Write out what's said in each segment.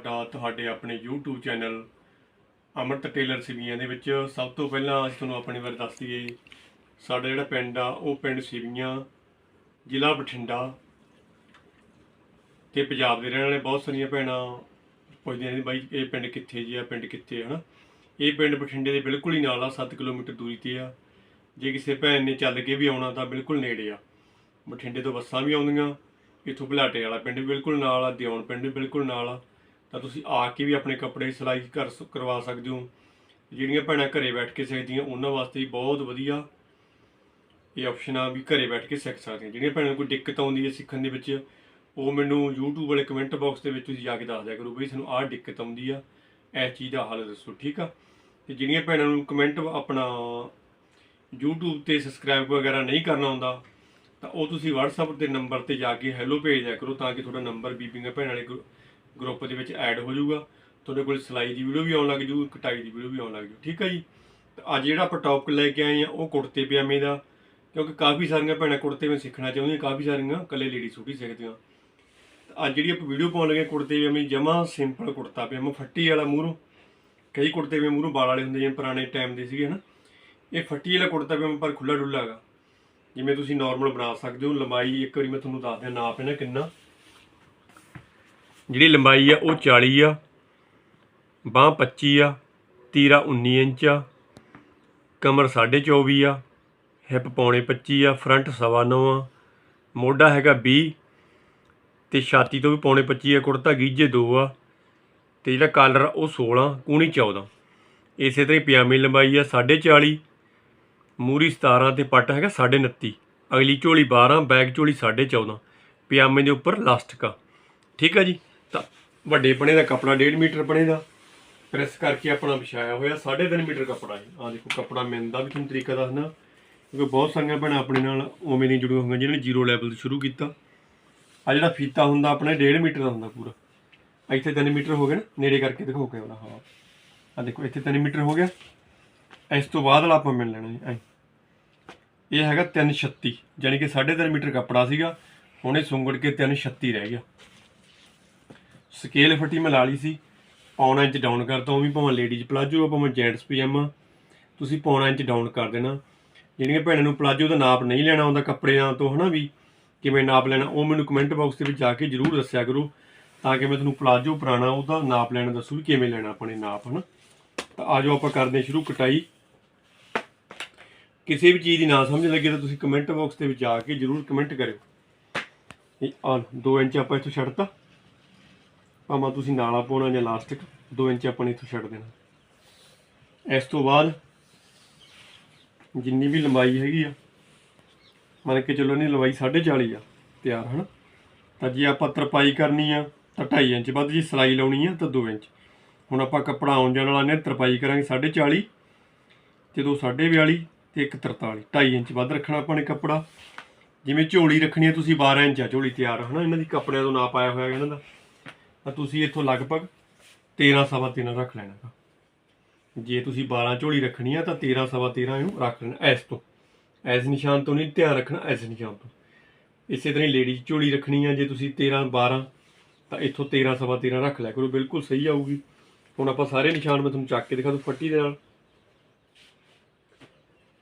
ਤੁਹਾਡਾ, ਤੁਹਾਡੇ ਆਪਣੇ YouTube channel Amrit Tailor Sivian ਦੇ ਵਿੱਚ ਸਭ ਤੋਂ ਪਹਿਲਾਂ ਅੱਜ ਤੁਹਾਨੂੰ ਆਪਣੇ ਬਾਰੇ ਦੱਸ ਦਈਏ ਸਾਡਾ ਜਿਹੜਾ ਪਿੰਡ ਆ, ਉਹ ਪਿੰਡ ਸਿਵੀਆਂ, ਜ਼ਿਲ੍ਹਾ ਬਠਿੰਡਾ ਤੇ ਪੰਜਾਬ ਦੇ ਰਹਿਣ ਵਾਲੇ ਬਹੁਤ ਸਾਰੀਆਂ ਭੈਣਾਂ ਪੁੱਛਦੀਆਂ ਨੇ ਬਾਈ, ਇਹ ਪਿੰਡ ਕਿੱਥੇ ਜੀ ਆ ਪਿੰਡ ਕਿੱਥੇ ਆ, ਹਨਾ? ਇਹ ਪਿੰਡ ਬਠਿੰਡੇ ਦੇ ਬਿਲਕੁਲ ਹੀ ਨਾਲ ਆ 7 ਕਿਲੋਮੀਟਰ ਦੂਰੀ ਤੇ ਆ। ਜੇ ਕਿਸੇ ਭੈਣ ਨੇ ਚੱਲ ਕੇ ਵੀ ਆਉਣਾ ਤਾਂ ਬਿਲਕੁਲ ਨੇੜੇ ਆ। ਬਠਿੰਡੇ ਤੋਂ ਬੱਸਾਂ ਵੀ ਆਉਂਦੀਆਂ, ਇੱਥੋਂ ਭਲਾਟੇ ਵਾਲਾ ਪਿੰਡ ਵੀ ਬਿਲਕੁਲ ਨਾਲ ਆ ਦਿਉਣ ਪਿੰਡ ਵੀ ਬਿਲਕੁਲ ਨਾਲ ਆ। ਤਾਂ ਤੁਸੀਂ ਆ ਕੇ ਵੀ ਆਪਣੇ ਕੱਪੜੇ ਸਿਲਾਈ ਕਰ ਸ- ਕਰਵਾ ਸਕਦੇ ਹੋ। ਜਿਹੜੀਆਂ ਭੈਣਾਂ ਘਰੇ ਬੈਠ ਕੇ ਸਿੱਖਦੀਆਂ, ਉਹਨਾਂ ਵਾਸਤੇ ਵੀ ਬਹੁਤ ਵਧੀਆ ਇਹ ਆਪਸ਼ਨ ਆ ਵੀ ਘਰੇ ਬੈਠ ਕੇ ਸਿੱਖ ਸਕਦੀਆਂ। ਜਿਹੜੀਆਂ ਭੈਣਾਂ ਨੂੰ ਕੋਈ ਦਿੱਕਤ ਆਉਂਦੀ ਹੈ ਸਿੱਖਣ ਦੇ ਵਿੱਚ, ਉਹ ਮੈਨੂੰ YouTube ਵਾਲੇ ਕਮੈਂਟ ਬਾਕਸ ਦੇ ਵਿੱਚ ਤੁਸੀਂ ਜਾ ਕੇ ਦੱਸ ਦਿਆ ਕਰੋ ਬਈ ਸਾਨੂੰ ਆਹ ਦਿੱਕਤ ਆਉਂਦੀ ਆ, ਇਸ ਚੀਜ਼ ਦਾ ਹੱਲ ਦੱਸੋ, ਠੀਕ ਆ? ਤੇ ਜਿਹੜੀਆਂ ਭੈਣਾਂ ਨੂੰ ਕਮੈਂਟ ਆਪਣਾ YouTube ਤੇ ਸਬਸਕ੍ਰਾਈਬ ਵਗੈਰਾ ਨਹੀਂ ਕਰਨਾ ਆਉਂਦਾ, ਤਾਂ ਉਹ ਤੁਸੀਂ WhatsApp ਦੇ ਨੰਬਰ ਤੇ ਜਾ ਕੇ ਹੈਲੋ ਭੇਜ ਦਿਆ ਕਰੋ ਤਾਂ ਕਿ ਤੁਹਾਡਾ ਨੰਬਰ ਬੀਬੀਆਂ ਭੈਣਾਂ ਵਾਲੇ ਗਰੁੱਪ ਦੇ ਵਿੱਚ ਐਡ ਹੋ ਜਾਊਗਾ। ਤੁਹਾਡੇ ਕੋਲ ਸਿਲਾਈ ਦੀ ਵੀਡੀਓ ਵੀ ਆਉਣ ਲੱਗ ਜੂ ਕਟਾਈ ਦੀ ਵੀਡੀਓ ਵੀ ਆਉਣ ਲੱਗ ਜੂ ਠੀਕ ਹੈ ਜੀ? ਤਾਂ ਅੱਜ ਜਿਹੜਾ ਆਪਾਂ ਟੌਪਿਕ ਲੈ ਕੇ ਆਏ ਆ, ਉਹ ਕੁੜਤੇ ਪਜਾਮੇ ਦਾ, ਕਿਉਂਕਿ ਕਾਫੀ ਸਾਰੀਆਂ ਭੈਣਾਂ ਕੁੜਤੇ ਵਿੱਚ ਸਿੱਖਣਾ ਚਾਹੁੰਦੀਆਂ, ਕਾਫੀ ਸਾਰੀਆਂ ਇਕੱਲੇ ਲੇਡੀ ਸੂਟ ਹੀ ਸਿੱਖਦੀਆਂ। ਤਾਂ ਅੱਜ ਜਿਹੜੀ ਆਪਾਂ ਵੀਡੀਓ ਪਾਉਣ ਲੱਗੇ ਕੁੜਤੇ ਪਜਾਮੇ ਜਮਾ ਸਿੰਪਲ ਕੁੜਤਾ ਪਜਾਮਾ, ਫੱਟੀ ਵਾਲਾ ਮੂਹਰੋਂ। ਕਈ ਕੁੜਤੇ ਪਜਾਮੇ ਮੂਹਰੋਂ ਬਾਲ ਵਾਲੇ ਹੁੰਦੇ ਜਿਵੇਂ ਪੁਰਾਣੇ ਟਾਈਮ ਦੇ ਸੀਗੇ ਨਾ ਇਹ ਫੱਟੀ ਵਾਲਾ ਕੁੜਤਾ ਪਜਾਮਾ ਪਰ ਖੁੱਲਾ ਡੁੱਲਾ ਹੈਗਾ। ਜਿਵੇਂ ਤੁਸੀਂ ਨਾਰਮਲ ਬਣਾ ਸਕਦੇ ਹੋ, ਲੰਬਾਈ ਇੱਕ ਵਾਰੀ ਮੈਂ ਤੁਹਾਨੂੰ ਦੱਸ ਦਿਆਂ, ਨਾਪ ਇਹਨਾਂ ਕਿੰਨਾ। ਜਿਹੜੀ ਲੰਬਾਈ ਆ, ਉਹ 40 ਆ, ਬਾਂਹ 25 ਆ, ਤੀਰਾ 19 ਇੰਚ ਆ, ਕਮਰ 24.5 ਆ, ਹਿੱਪ ਪੌਣੇ 25 ਆ, ਫਰੰਟ ਸਵਾ ਨੌ ਆ, ਮੋਢਾ ਹੈਗਾ 20 ਤੇ ਛਾਤੀ ਤੋਂ ਵੀ ਪੌਣੇ 25 ਆ, ਕੁੜਤਾ ਗੀਜੇ 2 ਆ, ਤੇ ਜਿਹੜਾ ਕਾਲਰ ਆ, ਉਹ 16 ਕੂਣੀ 14 ਇਸੇ ਤਰ੍ਹਾਂ ਹੀ ਪਜਾਮੀ ਲੰਬਾਈ ਆ 40.5 ਮੂਰੀ 17 ਤੇ ਪੱਟ ਹੈਗਾ 29.5 ਅਗਲੀ ਝੋਲੀ 12 ਬੈਕ ਝੋਲੀ 14.5 ਪਜਾਮੇ ਦੇ ਉੱਪਰ ਲਾਸਟਿਕ ਆ। ਠੀਕ ਆ ਜੀ? ਤਾਂ ਵੱਡੇ ਬਣੇ ਦਾ ਕੱਪੜਾ 1.5 ਮੀਟਰ ਬਣੇ ਦਾ। ਪ੍ਰੈਸ ਕਰਕੇ ਆਪਣਾ ਵਿਛਾਇਆ ਹੋਇਆ 3.5 ਮੀਟਰ ਕੱਪੜਾ ਹੈ। ਆ ਦੇਖੋ, ਕਪੜਾ ਮਿਲਦਾ ਵੀ ਤੁਹਾਨੂੰ ਤਰੀਕਾ ਦੱਸਣਾ ਕਿਉਂਕਿ ਬਹੁਤ ਸਾਰੀਆਂ ਭੈਣਾਂ ਆਪਣੇ ਨਾਲ ਉਵੇਂ ਨਹੀਂ ਜੁੜੀਆਂ ਹੋਈਆਂ, ਜਿਹਨਾਂ ਨੇ ਜ਼ੀਰੋ ਲੈਵਲ ਤੋਂ ਸ਼ੁਰੂ ਕੀਤਾ। ਆ ਜਿਹੜਾ ਫੀਤਾ ਹੁੰਦਾ, ਆਪਣੇ 1.5 ਮੀਟਰ ਦਾ ਹੁੰਦਾ ਪੂਰਾ। ਇੱਥੇ 3 ਮੀਟਰ ਹੋ ਗਿਆ ਨਾ, ਨੇੜੇ ਕਰਕੇ ਦਿਖਾਓ ਕੇ ਉਹਦਾ ਹਾਂ। ਆ ਦੇਖੋ, ਇੱਥੇ 3 ਮੀਟਰ ਹੋ ਗਿਆ। ਇਸ ਤੋਂ ਬਾਅਦ ਵਾਲਾ ਆਪਾਂ ਮਿਲ ਲੈਣਾ ਜੀ, ਐਂ। ਇਹ ਹੈਗਾ 336 ਯਾਨੀ ਕਿ 3.5 ਮੀਟਰ ਕੱਪੜਾ ਸੀਗਾ। ਹੁਣ ਇਹ ਸੁੰਗੜ ਕੇ 336 ਰਹਿ ਗਿਆ। ਸਕੇਲ ਫੱਟੀ ਮੈਂ ਲਾ ਲਈ ਸੀ। ਪੌਣਾ ਇੰਚ ਡਾਊਨ ਕਰਤਾ, ਉਹ ਵੀ ਭਾਵੇਂ ਲੇਡੀਜ਼ ਪਲਾਜੋ ਆ, ਭਾਵੇਂ ਜੈਂਟਸ ਪਜਾਮਾ ਤੁਸੀਂ ਪੌਣਾ ਇੰਚ ਡਾਊਨ ਕਰ ਦੇਣਾ। ਜਿਹੜੀਆਂ ਭੈਣਾਂ ਨੂੰ ਪਲਾਜੋ ਦਾ ਨਾਪ ਨਹੀਂ ਲੈਣਾ ਆਉਂਦਾ ਕੱਪੜਿਆਂ ਤੋਂ, ਹਨਾ ਵੀ, ਕਿਵੇਂ ਨਾਪ ਲੈਣਾ, ਉਹ ਮੈਨੂੰ ਕਮੈਂਟ ਬਾਕਸ ਦੇ ਵਿੱਚ ਜਾ ਕੇ ਜਰੂਰ ਦੱਸਿਆ ਕਰੋ, ਤਾਂ ਕਿ ਮੈਂ ਤੁਹਾਨੂੰ ਪਲਾਜੋ ਪੁਰਾਣਾ ਉਹਦਾ ਨਾਪ ਲੈਣਾ ਦੱਸੂ ਵੀ ਕਿਵੇਂ ਲੈਣਾ ਆਪਣੇ ਨਾਪ, ਹਨਾ। ਤਾਂ ਆਜੋ ਆਪਾਂ ਕਰਦੇ ਹਾਂ ਸ਼ੁਰੂ ਕਟਾਈ। ਕਿਸੇ ਵੀ ਚੀਜ਼ ਦੀ ਨਾ ਸਮਝ ਲੱਗੇ ਤਾਂ ਤੁਸੀਂ ਕਮੈਂਟ ਬਾਕਸ ਦੇ ਵਿੱਚ ਜਾ ਕੇ ਜਰੂਰ ਕਮੈਂਟ ਕਰਿਓ। ਇਹ ਆ 2 ਇੰਚ ਆਪਾਂ ਇੱਥੋਂ ਛੱਡਤਾ। ਭਾਵੇਂ ਤੁਸੀਂ ਨਾਲਾ ਪਾਉਣਾ ਜਾਂ ਲਾਸਟਿਕ 2 ਇੰਚ ਆਪਾਂ ਨੇ ਇੱਥੋਂ ਛੱਡ ਦੇਣਾ। ਇਸ ਤੋਂ ਬਾਅਦ ਜਿੰਨੀ ਵੀ ਲੰਬਾਈ ਹੈਗੀ ਆ, ਮੰਨ ਕੇ ਚੱਲੋ ਨਹੀਂ ਲੰਬਾਈ 4.5 ਆ, ਤਿਆਰ, ਹਨਾ? ਤਾਂ ਜੇ ਆਪਾਂ ਤਰਪਾਈ ਕਰਨੀ ਆ, ਤਾਂ 2.5 ਇੰਚ, ਵੱਧ ਜੀ ਸਿਲਾਈ ਲਾਉਣੀ ਆ, ਤਾਂ 2 ਇੰਚ। ਹੁਣ ਆਪਾਂ ਕੱਪੜਾ ਆਉਣ ਜਾਣ ਵਾਲਾ ਨੇ, ਤਰਪਾਈ ਕਰਾਂਗੇ 4.5 ਤੇ ਦੋ 42 ਤੇ ਇੱਕ 43 2.5 ਇੰਚ ਵੱਧ ਰੱਖਣਾ ਆਪਾਂ ਨੇ ਕੱਪੜਾ। ਜਿਵੇਂ ਝੋਲੀ ਰੱਖਣੀ ਹੈ ਤੁਸੀਂ 12 ਇੰਚ ਆ ਝੋਲੀ ਤਿਆਰ, ਹਨਾ? ਇਹਨਾਂ ਦੀ ਕੱਪੜਿਆਂ ਤੋਂ ਨਾਪ ਆਇਆ ਹੋਇਆ ਇਹਨਾਂ ਦਾ। ਤਾਂ ਤੁਸੀਂ ਇੱਥੋਂ ਲਗਭਗ 13 ਸਵਾ 13 ਰੱਖ ਲੈਣਾ ਗਾ। ਜੇ ਤੁਸੀਂ 12 ਝੋਲੀ ਰੱਖਣੀ ਆ ਤਾਂ 13 ਸਵਾ 13 ਇਹਨੂੰ ਰੱਖ ਲੈਣਾ, ਇਸ ਤੋਂ। ਇਸ ਨਿਸ਼ਾਨ ਤੋਂ ਨਹੀਂ, ਧਿਆਨ ਰੱਖਣਾ ਇਸ ਨਿਸ਼ਾਨ ਤੋਂ। ਇਸੇ ਤਰ੍ਹਾਂ ਹੀ ਲੇਡੀਜ਼ ਝੋਲੀ ਰੱਖਣੀ ਆ, ਜੇ ਤੁਸੀਂ 13 12 ਤਾਂ ਇੱਥੋਂ 13 ਸਵਾ 13 ਰੱਖ ਲਿਆ ਕਰੋ, ਬਿਲਕੁਲ ਸਹੀ ਆਊਗੀ। ਹੁਣ ਆਪਾਂ ਸਾਰੇ ਨਿਸ਼ਾਨ ਮੈਂ ਤੁਹਾਨੂੰ ਚੱਕ ਕੇ ਦਿਖਾ ਦੂੰ ਫੱਟੀ ਦੇ ਨਾਲ।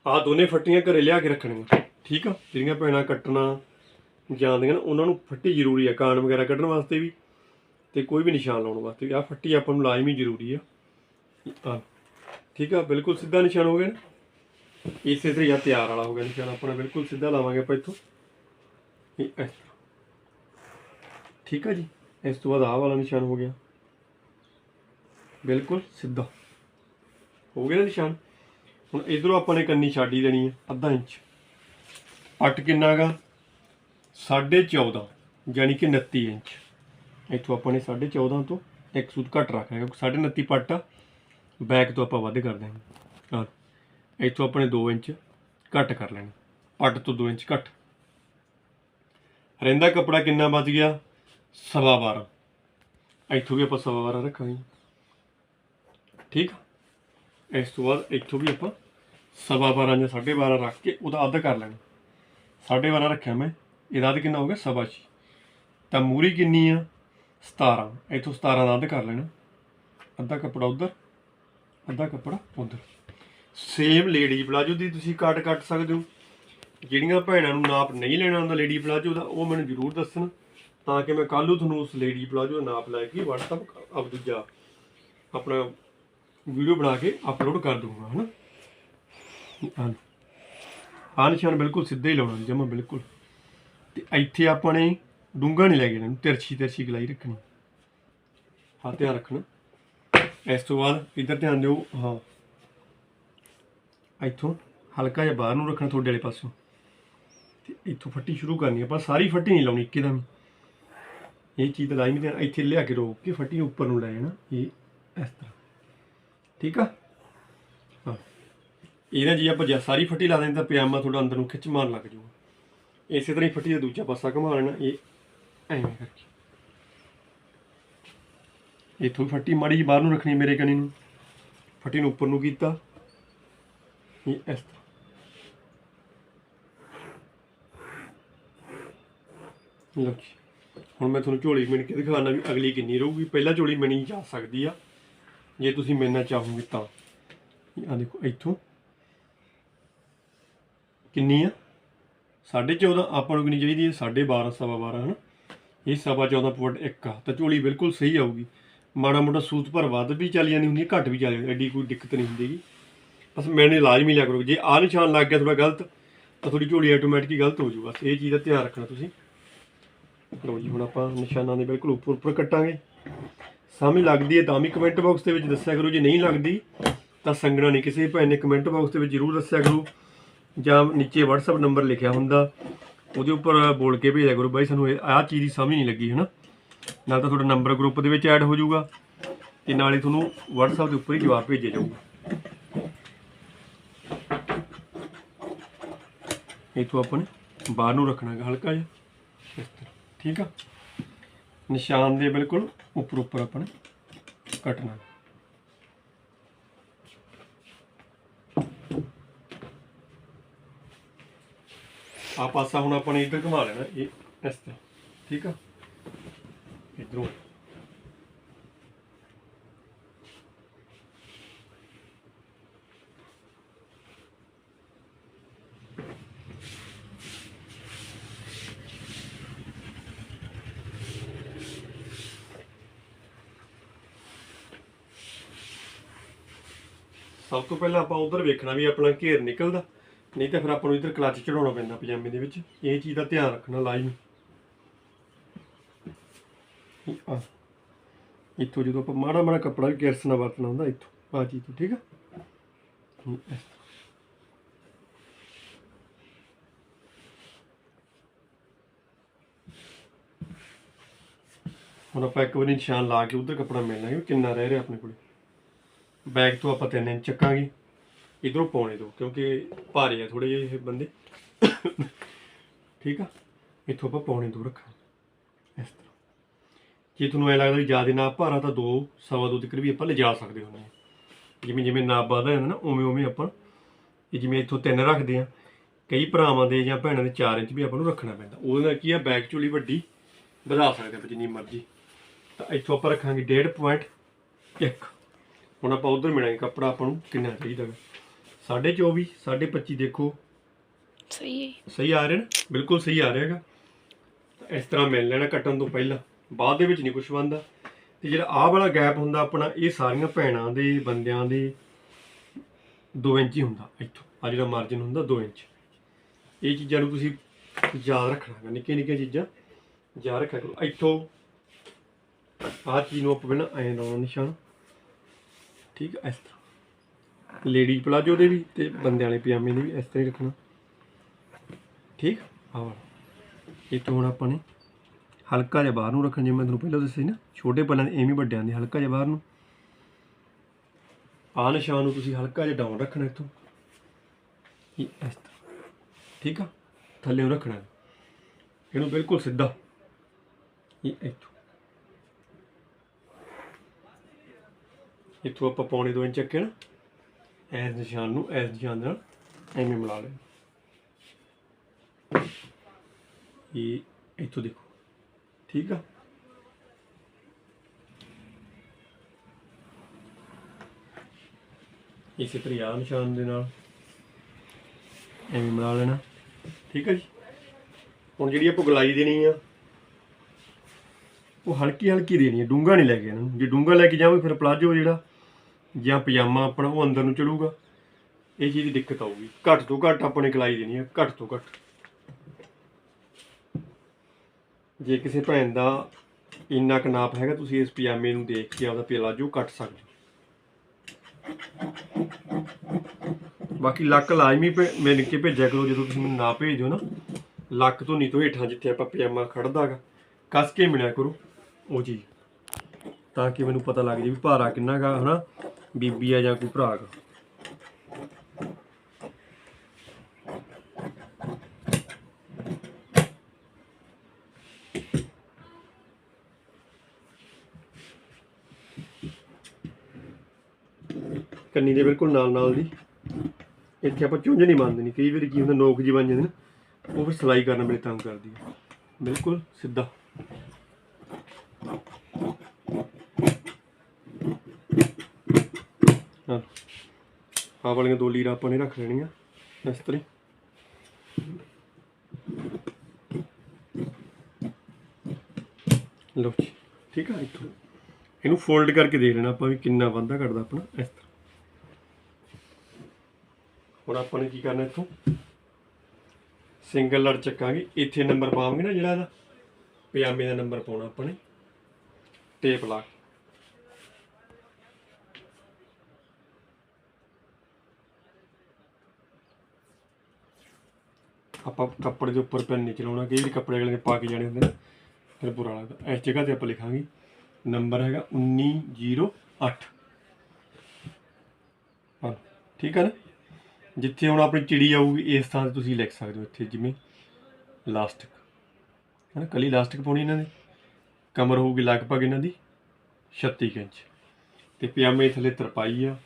ਆਹ ਦੋਨੇ ਫੱਟੀਆਂ ਘਰੇ ਲਿਆ ਕੇ ਰੱਖਣੀਆਂ। ਠੀਕ ਆ? ਜਿਹੜੀਆਂ ਭੈਣਾਂ ਕੱਟਣਾ ਜਾਂਦੀਆਂ ਨੇ, ਉਹਨਾਂ ਨੂੰ ਫੱਟੀ ਜ਼ਰੂਰੀ ਆ, ਕਾਨ ਵਗੈਰਾ ਕੱਢਣ ਵਾਸਤੇ ਵੀ। ਤੇ ਕੋਈ ਵੀ ਨਿਸ਼ਾਨ ਲਾਉਣ ਵਾਸਤੇ। ਵੀ ਆਹ ਫੱਟੀ ਆਪਾਂ ਨੂੰ ਲਾਜ਼ਮੀ ਜ਼ਰੂਰੀ ਆ। ਆਹ ਠੀਕ ਆ, ਬਿਲਕੁਲ ਸਿੱਧਾ ਨਿਸ਼ਾਨ ਹੋ ਗਿਆ ਨਾ। ਇਸੇ ਤਰ੍ਹਾਂ ਜਾਂ ਤਿਆਰ ਵਾਲਾ ਹੋ ਗਿਆ ਨਿਸ਼ਾਨ। ਆਪਣਾ ਬਿਲਕੁਲ ਸਿੱਧਾ ਲਾਵਾਂਗੇ ਆਪਾਂ ਇੱਥੋਂ। ਠੀਕ ਆ ਜੀ। ਇਸ ਤੋਂ ਬਾਅਦ ਆਹ ਵਾਲਾ ਨਿਸ਼ਾਨ ਹੋ ਗਿਆ। ਬਿਲਕੁਲ ਸਿੱਧਾ। ਹੋ ਗਿਆ ਨਾ ਨਿਸ਼ਾਨ? ਹੁਣ ਇਧਰੋਂ ਆਪਾਂ ਨੇ ਕੰਨੀ ਛਾਡੀ ਦੇਣੀ ਹੈ ਅੱਧਾ ਇੰਚ। ਪੱਟ ਕਿੰਨਾ ਗਾ? 14.5 ਯਾਨੀ ਕਿ 29 ਇੰਚ। ਇੱਥੋਂ ਆਪਾਂ ਨੇ 14.5 ਤੋਂ ਇੱਕ ਸੂਤ ਘੱਟ ਰੱਖਿਆ ਕਿਉਂਕਿ 29.5 ਪੱਟ ਆ। ਬੈਕ ਤੋਂ ਆਪਾਂ ਵੱਧ ਕਰ ਦਾਂਗੇ ਹਾਂ, ਇੱਥੋਂ ਆਪਣੇ 2 ਇੰਚ ਘੱਟ ਕਰ ਲੈਣਾ ਪੱਟ ਤੋਂ 2 ਇੰਚ ਘੱਟ। ਰਹਿੰਦਾ ਕੱਪੜਾ ਕਿੰਨਾ ਬਚ ਗਿਆ? ਸਵਾ 12 ਇੱਥੋਂ ਵੀ ਆਪਾਂ ਸਵਾ 12 ਰੱਖਾਂਗੇ। ਠੀਕ ਆ? ਇਸ ਤੋਂ ਬਾਅਦ ਇੱਥੋਂ ਵੀ ਆਪਾਂ ਸਵਾ 12 ਜਾਂ 12.5 ਰੱਖ ਕੇ ਉਹਦਾ ਅੱਧ ਕਰ ਲੈਣਾ। 12.5 ਰੱਖਿਆ ਮੈਂ, ਇਹਦਾ ਅੱਧ ਕਿੰਨਾ ਹੋ ਗਿਆ? ਸਵਾ ਛੇ। ਤਾਂ ਮੂਰੀ ਕਿੰਨੀ ਆ? 17 ਇੱਥੋਂ 17 ਦਾ ਅੱਧ ਕਰ ਲੈਣਾ। ਅੱਧਾ ਕੱਪੜਾ ਉਧਰ, ਅੱਧਾ ਕੱਪੜਾ ਉਧਰ। ਸੇਮ ਲੇਡੀ ਪਲਾਜੋ ਦੀ ਤੁਸੀਂ ਕੱਟ ਕੱਟ ਸਕਦੇ ਹੋ। ਜਿਹੜੀਆਂ ਭੈਣਾਂ ਨੂੰ ਨਾਪ ਨਹੀਂ ਲੈਣਾ ਹੁੰਦਾ ਲੇਡੀ ਪਲਾਜੋ ਦਾ, ਉਹ ਮੈਨੂੰ ਜ਼ਰੂਰ ਦੱਸਣ, ਤਾਂ ਕਿ ਮੈਂ ਕੱਲ੍ਹ ਨੂੰ ਤੁਹਾਨੂੰ ਉਸ ਲੇਡੀ ਪਲਾਜੋ ਦਾ ਨਾਪ ਲੈ ਕੇ WhatsApp ਅਪ ਦੂਜਾ ਆਪਣਾ ਵੀਡੀਓ ਬਣਾ ਕੇ ਅਪਲੋਡ ਕਰ ਦੂੰਗਾ ਹਨਾ? ਆਹ ਲਓ। ਆਹ ਨਿਸ਼ਾਨ ਬਿਲਕੁਲ ਸਿੱਧਾ ਹੀ ਲਾਉਣਾ ਜਮਾ ਬਿਲਕੁਲ। ਤੇ ਇੱਥੇ ਆਪਾਂ ਨੇ ਡੂੰਗਾ ਨਹੀਂ ਲੈ ਕੇ ਜਾਣਾ, ਤਿਰਛੀ ਤਿਰਛੀ ਗਲਾਈ ਰੱਖਣੀ। ਹਾਂ, ਧਿਆਨ ਰੱਖਣਾ। ਇਸ ਤੋਂ ਬਾਅਦ ਇੱਧਰ ਧਿਆਨ ਦਿਓ, ਹਾਂ। ਇੱਥੋਂ ਹਲਕਾ ਜਿਹਾ ਬਾਹਰ ਨੂੰ ਰੱਖਣਾ ਤੁਹਾਡੇ ਵਾਲੇ ਪਾਸੋਂ। ਤੇ ਇੱਥੋਂ ਫੱਟੀ ਸ਼ੁਰੂ ਕਰਨੀ ਆਪਾਂ ਸਾਰੀ ਫੱਟੀ ਨਹੀਂ ਲਾਉਣੀ ਇੱਕਦਮ ਇਹ ਚੀਜ਼ ਤਾਂ ਲਾਈ ਨਹੀਂ ਇੱਥੇ ਲਿਆ ਕੇ ਰੋਕ ਕੇ ਫੱਟੀ ਨੂੰ ਉੱਪਰ ਨੂੰ ਲੈ ਜਾਣਾ, ਇਹ ਇਸ ਤਰ੍ਹਾਂ। ਠੀਕ ਆ? ਹਾਂ। ਇਹਦਾ ਜੀ ਆਪਾਂ ਜੇ ਸਾਰੀ ਫੱਟੀ ਲਾ ਦੇਂ ਤਾਂ ਪਜਾਮਾ ਤੁਹਾਡਾ ਅੰਦਰ ਨੂੰ ਖਿੱਚ ਮਾਰਨ ਲੱਗ ਜਾਊਗਾ। ਇਸੇ ਤਰ੍ਹਾਂ ਹੀ ਫੱਟੀ ਦਾ ਦੂਜਾ ਪਾਸਾ ਘੁਮਾ ਲੈਣਾ, ਇਹ ਐਵੇਂ ਕਰਕੇ। ਇੱਥੋਂ ਫੱਟੀ ਮਾੜੀ ਜਿਹੀ ਬਾਹਰ ਨੂੰ ਰੱਖਣੀ ਮੇਰੇ ਕਨੀ ਨੂੰ। ਫੱਟੀ ਨੂੰ ਉੱਪਰ ਨੂੰ ਕੀਤਾ। ਇਹ ਇਸ ਤਰ੍ਹਾਂ। ਲਓ ਹੁਣ ਮੈਂ ਤੁਹਾਨੂੰ ਝੋਲੀ ਮਿਣ ਕੇ ਦਿਖਾਉਣਾ ਵੀ ਅਗਲੀ ਕਿੰਨੀ ਰਹੂਗੀ। ਪਹਿਲਾਂ ਝੋਲੀ ਮਿਣੀ ਜਾ ਸਕਦੀ ਆ। ਜੇ ਤੁਸੀਂ ਮਿਲਣਾ ਚਾਹੋਗੇ ਤਾਂ। ਆ ਦੇਖੋ, ਇੱਥੋਂ। ਕਿੰਨੀ ਆ? 14.5 ਆਪਾਂ ਨੂੰ ਕਿੰਨੀ ਚਾਹੀਦੀ ਹੈ 12.5 ਸਵਾ 12 ਹਨਾ? ਇਹ ਸਵਾ 14 ਪੁਆਇੰਟ 1 ਆ। ਤਾਂ ਝੋਲੀ ਬਿਲਕੁਲ ਸਹੀ ਆਊਗੀ। ਮਾੜਾ ਮੋਟਾ ਸੂਤ ਪਰ ਵੱਧ ਵੀ ਚੱਲ ਜਾਂਦੀ ਹੁੰਦੀ ਘੱਟ ਵੀ ਚੱਲ ਜਾਂਦੀ ਐਡੀ ਕੋਈ ਦਿੱਕਤ ਨਹੀਂ ਹੁੰਦੀਗੀ ਬਸ ਮੈਨੇ ਲਾਜ਼ਮੀ ਲਿਆ ਕਰੋ। ਜੇ ਆ ਨਿਸ਼ਾਨ ਲੱਗ ਗਿਆ ਥੋੜਾ ਗਲਤ, ਤਾਂ ਤੁਹਾਡੀ ਝੋਲੀ ਆਟੋਮੈਟਿਕ ਗਲਤ ਹੋ ਜਾਊਗਾ ਇਹ ਚੀਜ਼ ਦਾ ਧਿਆਨ ਰੱਖਣਾ ਤੁਸੀਂ। ਲਓ ਜੀ, ਹੁਣ ਆਪਾਂ ਨਿਸ਼ਾਨਾਂ ਦੇ ਬਿਲਕੁਲ ਉੱਪਰ ਉੱਪਰ ਕੱਟਾਂਗੇ। ਸਮਝ ਲੱਗਦੀ ਹੈ ਤਾਂ ਵੀ ਕਮੈਂਟ ਬਾਕਸ ਦੇ ਵਿੱਚ ਦੱਸਿਆ ਕਰੋ। ਜੇ ਨਹੀਂ ਲੱਗਦੀ, ਤਾਂ ਸੰਗਣਾ ਨਹੀਂ। ਕਿਸੇ ਭੈਣ ਨੇ ਕਮੈਂਟ ਬਾਕਸ ਦੇ ਵਿੱਚ ਜ਼ਰੂਰ ਦੱਸਿਆ ਕਰੋ। ਜਾਂ ਨੀਚੇ WhatsApp ਨੰਬਰ ਲਿਖਿਆ ਹੁੰਦਾ। ਉਹਦੇ ਉੱਪਰ ਬੋਲ ਕੇ ਭੇਜਿਆ ਕਰੋ ਬਾਈ, ਸਾਨੂੰ ਆਹ ਚੀਜ਼ ਦੀ ਸਮਝ ਨਹੀਂ ਲੱਗੀ, ਹਨਾ? ਨਾਲ ਤਾਂ ਤੁਹਾਡਾ ਨੰਬਰ ਗਰੁੱਪ ਦੇ ਵਿੱਚ ਐਡ ਹੋ ਜਾਊਗਾ ਤੇ ਨਾਲ ਹੀ ਤੁਹਾਨੂੰ WhatsApp ਦੇ ਉੱਪਰ ਹੀ ਜਵਾਬ ਭੇਜਿਆ ਜਾਊਗਾ। ਇਥੋਂ ਆਪਾਂ ਨੇ ਬਾਹਰ ਨੂੰ ਰੱਖਣਾ ਹੈ ਹਲਕਾ ਜਿਹਾ। ਠੀਕ ਆ? ਨਿਸ਼ਾਨ ਦੇ ਬਿਲਕੁਲ ਉੱਪਰ ਉੱਪਰ ਆਪਾਂ ਨੇ ਕੱਟਣਾ। ਆ ਪਾਸਾ ਹੁਣ ਆਪਾਂ ਨੇ ਇੱਧਰ ਘੁਮਾ ਲੈਣਾ, ਇਹ ਇਸ ਤਰ੍ਹਾਂ, ਠੀਕ ਆ? ਇਧਰੋਂ। ਸਭ ਤੋਂ ਪਹਿਲਾਂ ਆਪਾਂ ਉਧਰ ਵੇਖਣਾ ਵੀ ਆਪਣਾ ਘੇਰ ਨਿਕਲਦਾ। ਨਹੀਂ ਤਾਂ ਫਿਰ ਆਪਾਂ ਨੂੰ ਇੱਧਰ ਕਲੱਚ ਚੜਾਉਣਾ ਪੈਂਦਾ ਪਜਾਮੇ ਦੇ ਵਿੱਚ। ਇਹ ਚੀਜ਼ ਦਾ ਧਿਆਨ ਰੱਖਣਾ ਲਾਜ਼ਮੀ ਆ। ਇੱਥੋਂ ਜਦੋਂ ਆਪਾਂ ਮਾੜਾ ਮਾੜਾ ਕੱਪੜਾ ਵੀ ਕਿਰਸ ਨਾਲ ਵਰਤਣਾ ਹੁੰਦਾ, ਇੱਥੋਂ, ਆ ਚੀਜ਼ ਤੋਂ, ਠੀਕ ਆ? ਹੁਣ ਆਪਾਂ ਇੱਕ ਵਾਰੀ ਨਿਸ਼ਾਨ ਲਾ ਕੇ ਉਧਰ ਕੱਪੜਾ ਮਿਲ ਲਾਂਗੇ ਕਿੰਨਾ ਰਹਿ ਰਿਹਾ ਆਪਣੇ ਕੋਲ। ਬੈਗ ਤੋਂ ਆਪਾਂ 3 ਇੰਚ ਚੱਕਾਂਗੇ। ਇਧਰੋਂ ਪਾਉਣੇ ਦੋ ਕਿਉਂਕਿ ਭਾਰੇ ਆ ਥੋੜੇ ਜਿਹੇ ਇਹ ਬੰਦੇ। ਠੀਕ ਆ? ਇੱਥੋਂ ਆਪਾਂ ਪਾਉਣੇ ਦੋ ਰੱਖਾਂਗੇ ਇਸ ਤਰ੍ਹਾਂ। ਜੇ ਤੁਹਾਨੂੰ ਐ ਲੱਗਦਾ ਵੀ ਜ਼ਿਆਦਾ ਨਾਪ ਭਾਰਾ ਤਾਂ ਦੋ, ਸਵਾ ਦੋ ਤੱਕ ਵੀ ਆਪਾਂ ਲਿਜਾ ਸਕਦੇ ਹੁੰਦੇ ਆ। ਜਿਵੇਂ ਜਿਵੇਂ ਨਾਪ ਵਧਦਾ ਜਾਂਦਾ ਨਾ, ਉਵੇਂ ਉਵੇਂ ਆਪਾਂ ਇਹ ਜਿਵੇਂ ਇੱਥੋਂ ਤਿੰਨ ਰੱਖਦੇ ਆ। ਕਈ ਭਰਾਵਾਂ ਦੇ ਜਾਂ ਭੈਣਾਂ ਦੇ 4 ਇੰਚ ਵੀ ਆਪਾਂ ਨੂੰ ਰੱਖਣਾ ਪੈਂਦਾ। ਉਹਦੇ ਨਾਲ ਕੀ ਆ ਬੈਕ ਝੋਲੀ ਵੱਡੀ ਵਧਾ ਸਕਦੇ ਆਪਾਂ ਜਿੰਨੀ ਮਰਜ਼ੀ। ਤਾਂ ਇੱਥੋਂ ਆਪਾਂ ਰੱਖਾਂਗੇ 1.5 ਹੁਣ ਆਪਾਂ ਉਧਰ ਮਿਲਾਂਗੇ ਕੱਪੜਾ ਆਪਾਂ ਨੂੰ ਕਿੰਨਾ ਚਾਹੀਦਾ ਹੈ 24 25 ਦੇਖੋ। ਸਹੀ ਹੈ। ਸਹੀ ਆ ਰਿਹਾ ਨਾ? ਬਿਲਕੁਲ ਸਹੀ ਆ ਰਿਹਾ ਹੈਗਾ। ਤਾਂ ਇਸ ਤਰ੍ਹਾਂ ਮਿਲ ਲੈਣਾ ਕੱਟਣ ਤੋਂ ਪਹਿਲਾਂ। ਬਾਅਦ ਦੇ ਵਿੱਚ ਨਹੀਂ ਕੁਝ ਬਣਦਾ। ਤੇ ਜਿਹੜਾ ਆਹ ਵਾਲਾ ਗੈਪ ਹੁੰਦਾ ਆਪਣਾ ਇਹ ਸਾਰੀਆਂ ਭੈਣਾਂ ਦੇ ਬੰਦਿਆਂ ਦੇ 2 ਇੰਚ ਹੀ ਹੁੰਦਾ ਇੱਥੋਂ। ਆ ਜਿਹੜਾ ਮਾਰਜਨ ਹੁੰਦਾ 2 ਇੰਚ। ਇਹ ਚੀਜ਼ਾਂ ਨੂੰ ਤੁਸੀਂ ਯਾਦ ਰੱਖਣਾ ਹੈ ਨਿੱਕੀਆਂ ਨਿੱਕੀਆਂ ਚੀਜ਼ਾਂ। ਯਾਦ ਰੱਖਿਆ ਕਰੋ। ਇੱਥੋਂ ਆਹ ਚੀਜ਼ ਨੂੰ ਆਪਾਂ ਪਹਿਲਾਂ ਐਂ ਲਾਉਣਾ ਨਿਸ਼ਾਨ। ਠੀਕ ਹੈ ਇਸ ਤਰ੍ਹਾਂ। ਲੇਡੀ ਪਲਾਜੋ ਦੇ ਵੀ ਤੇ ਬੰਦਿਆਂ ਵਾਲੇ ਪਜਾਮੇ ਦੇ ਵੀ, ਇਸ ਤਰ੍ਹਾਂ ਹੀ ਰੱਖਣਾ। ਠੀਕ? ਆਹ ਵਾਲਾ। ਇਹ ਤੋਂ ਹੁਣ ਆਪਾਂ ਨੇ ਹਲਕਾ ਜਿਹਾ ਬਾਹਰ ਨੂੰ ਰੱਖਣਾ ਜਿਵੇਂ ਮੈਂ ਤੁਹਾਨੂੰ ਪਹਿਲਾਂ ਦੱਸਿਆ ਸੀ ਨਾ, ਛੋਟੇ ਪੱਲਿਆਂ ਦੇ, ਐਵੇਂ ਵੱਡਿਆਂ ਦੇ, ਹਲਕਾ ਜਿਹਾ ਬਾਹਰ ਨੂੰ। ਆਹ ਨਿਸ਼ਾਨ ਨੂੰ ਤੁਸੀਂ ਹਲਕਾ ਜਿਹਾ ਡਾਊਨ ਰੱਖਣਾ ਇੱਥੋਂ। ਇਹ ਇਸ ਤਰ੍ਹਾਂ। ਠੀਕ ਆ? ਥੱਲੇ ਨੂੰ ਰੱਖਣਾ। ਇਹਨੂੰ ਬਿਲਕੁਲ ਸਿੱਧਾ। ਇਹ ਇੱਥੋਂ। ਇੱਥੋਂ ਆਪਾਂ ਪੌਣੇ 2 ਇੰਚ ਚੱਕੇ ਨਾ। ਐਸ ਨਿਸ਼ਾਨ ਨੂੰ ਐਸ ਨਿਸ਼ਾਨ ਨਾਲ ਐਵੇਂ ਮਿਲਾ ਲੈਣਾ ਇਹ ਇੱਥੋਂ ਦੇਖੋ, ਠੀਕ ਆ? ਇਸੇ ਤਰ੍ਹਾਂ ਯਾਦ ਨਿਸ਼ਾਨ ਦੇ ਨਾਲ ਐਵੇਂ ਮਿਲਾ ਲੈਣਾ, ਠੀਕ ਹੈ ਜੀ? ਹੁਣ ਜਿਹੜੀ ਆਪਾਂ ਗੁਲਾਈ ਦੇਣੀ ਆ, ਉਹ ਹਲਕੀ ਹਲਕੀ ਦੇਣੀ ਹੈ ਡੂੰਗਾ ਨਹੀਂ ਲੈ ਕੇ ਇਹਨਾਂ ਨੂੰ ਜੇ ਡੂੰਗਾ ਲੈ ਕੇ ਜਾਵਾਂਗੇ, ਫਿਰ ਪਲਾਜੋ ਜਿਹੜਾ ਜਾਂ ਪਜਾਮਾ ਆਪਣਾ, ਉਹ ਅੰਦਰ ਨੂੰ ਚੜੂਗਾ। ਇਹ ਚੀਜ਼ ਦੀ ਦਿੱਕਤ ਆਊਗੀ। ਘੱਟ ਤੋਂ ਘੱਟ ਆਪਣੇ ਗਲਾਈ ਦੇਣੀ ਹੈ ਘੱਟ ਤੋਂ ਘੱਟ। ਜੇ ਕਿਸੇ ਭੈਣ ਦਾ ਇੰਨਾ ਕੁ ਨਾਪ ਹੈਗਾ, ਤੁਸੀਂ ਇਸ ਪਜਾਮੇ ਨੂੰ ਦੇਖ ਕੇ ਆਪਦਾ ਪਲਾਜੋ ਕੱਟ ਸਕਦੇ ਬਾਕੀ ਲੱਕ ਲਾਜ਼ਮੀ ਭੇ- ਮਿਲ ਕੇ ਭੇਜਿਆ ਕਰੋ, ਜਦੋਂ ਤੁਸੀਂ ਮੈਨੂੰ ਨਾ ਭੇਜੋ ਨਾ, ਲੱਕ ਤੋਂ ਨਹੀਂ ਤੋਂ ਹੇਠਾਂ ਜਿੱਥੇ ਆਪਾਂ ਪਜਾਮਾ ਖੜਦਾਗਾ ਕੱਸ ਕੇ ਮਿਲਿਆ ਕਰੋ ਉਹ ਚੀਜ਼। ਤਾਂ ਕਿ ਮੈਨੂੰ ਪਤਾ ਲੱਗ ਜੇ ਵੀ ਭਾਰਾ ਕਿੰਨਾ ਗਾ, ਹਨਾ? ਬੀਬੀ ਆ ਜਾਂ ਕੋਈ ਭਰਾ ਗਾ। ਕੰਨੀ ਦੇ ਬਿਲਕੁਲ ਨਾਲ ਨਾਲ ਦੀ। ਇੱਥੇ ਆਪਾਂ ਚੁੰਝ ਨਹੀਂ ਮੰਨਦੇ ਨਹੀਂ ਕਈ ਵਾਰੀ ਕੀ ਹੁੰਦਾ, ਨੋਕ ਜੀ ਬਣ ਜਾਂਦੇ ਨੇ, ਉਹ ਫਿਰ ਸਲਾਈ ਕਰਨਾ ਮੇਰੇ ਤੰਗ ਕਰਦੀ ਹੈ ਬਿਲਕੁਲ ਸਿੱਧਾ। ਹਾਂ। ਆਹ ਵਾਲੀਆਂ ਦੋ ਲੀਰਾਂ ਆਪਾਂ ਨੇ ਰੱਖ ਲੈਣੀਆਂ ਇਸ ਤਰ੍ਹਾਂ ਹੀ। ਲਓ ਜੀ, ਠੀਕ ਆ ਇੱਥੋਂ। ਇਹਨੂੰ ਫੋਲਡ ਕਰਕੇ ਦੇਖ ਲੈਣਾ ਆਪਾਂ ਵੀ ਕਿੰਨਾ ਵਾਧਾ ਕਰਦਾ ਆਪਣਾ, ਇਸ ਤਰ੍ਹਾਂ। ਹੁਣ ਆਪਾਂ ਨੇ ਕੀ ਕਰਨਾ ਇੱਥੋਂ? ਸਿੰਗਲ ਲੜ ਚੱਕਾਂਗੇ। ਇੱਥੇ ਨੰਬਰ ਪਾਵਾਂਗੇ ਨਾ ਜਿਹੜਾ ਇਹਦਾ, ਪਜਾਮੇ ਦਾ ਨੰਬਰ ਪਾਉਣਾ ਆਪਾਂ ਨੇ। ਟੇਪ ਲਾ ਕੇ। ਆਪਾਂ ਕੱਪੜੇ ਦੇ ਉੱਪਰ ਪੈਨ ਨਹੀਂ ਚਲਾਉਣਾ, ਕਈ ਵਾਰੀ ਕੱਪੜੇ ਅਗਲੇ ਨੇ ਪਾ ਕੇ ਜਾਣੇ ਹੁੰਦੇ ਨੇ। ਫਿਰ ਬੁਰਾ ਲੱਗਦਾ। ਇਸ ਜਗ੍ਹਾ ਤੇ ਆਪਾਂ ਲਿਖਾਂਗੇ, ਨੰਬਰ ਹੈਗਾ 1908 ਹਾਂ, ਠੀਕ ਹੈ ਨਾ? ਜਿੱਥੇ ਹੁਣ ਆਪਣੀ ਚਿੜੀ ਆਊਗੀ, ਇਸ ਥਾਂ ਤੇ ਤੁਸੀਂ ਲਿਖ ਸਕਦੇ ਹੋ ਇੱਥੇ, ਜਿਵੇਂ ਲਾਸਟਿਕ। ਹੈ ਨਾ ਕਲੀ ਲਾਸਟਿਕ ਪਾਉਣੀ ਇਹਨਾਂ ਦੀ ਕਮਰ ਹੋਊਗੀ ਲਗਭਗ ਇਹਨਾਂ ਦੀ 36 ਕੁ ਇੰਚ। ਤੇ ਪਜਾਮੇ ਥੱਲੇ ਤਰਪਾਈ ਆ।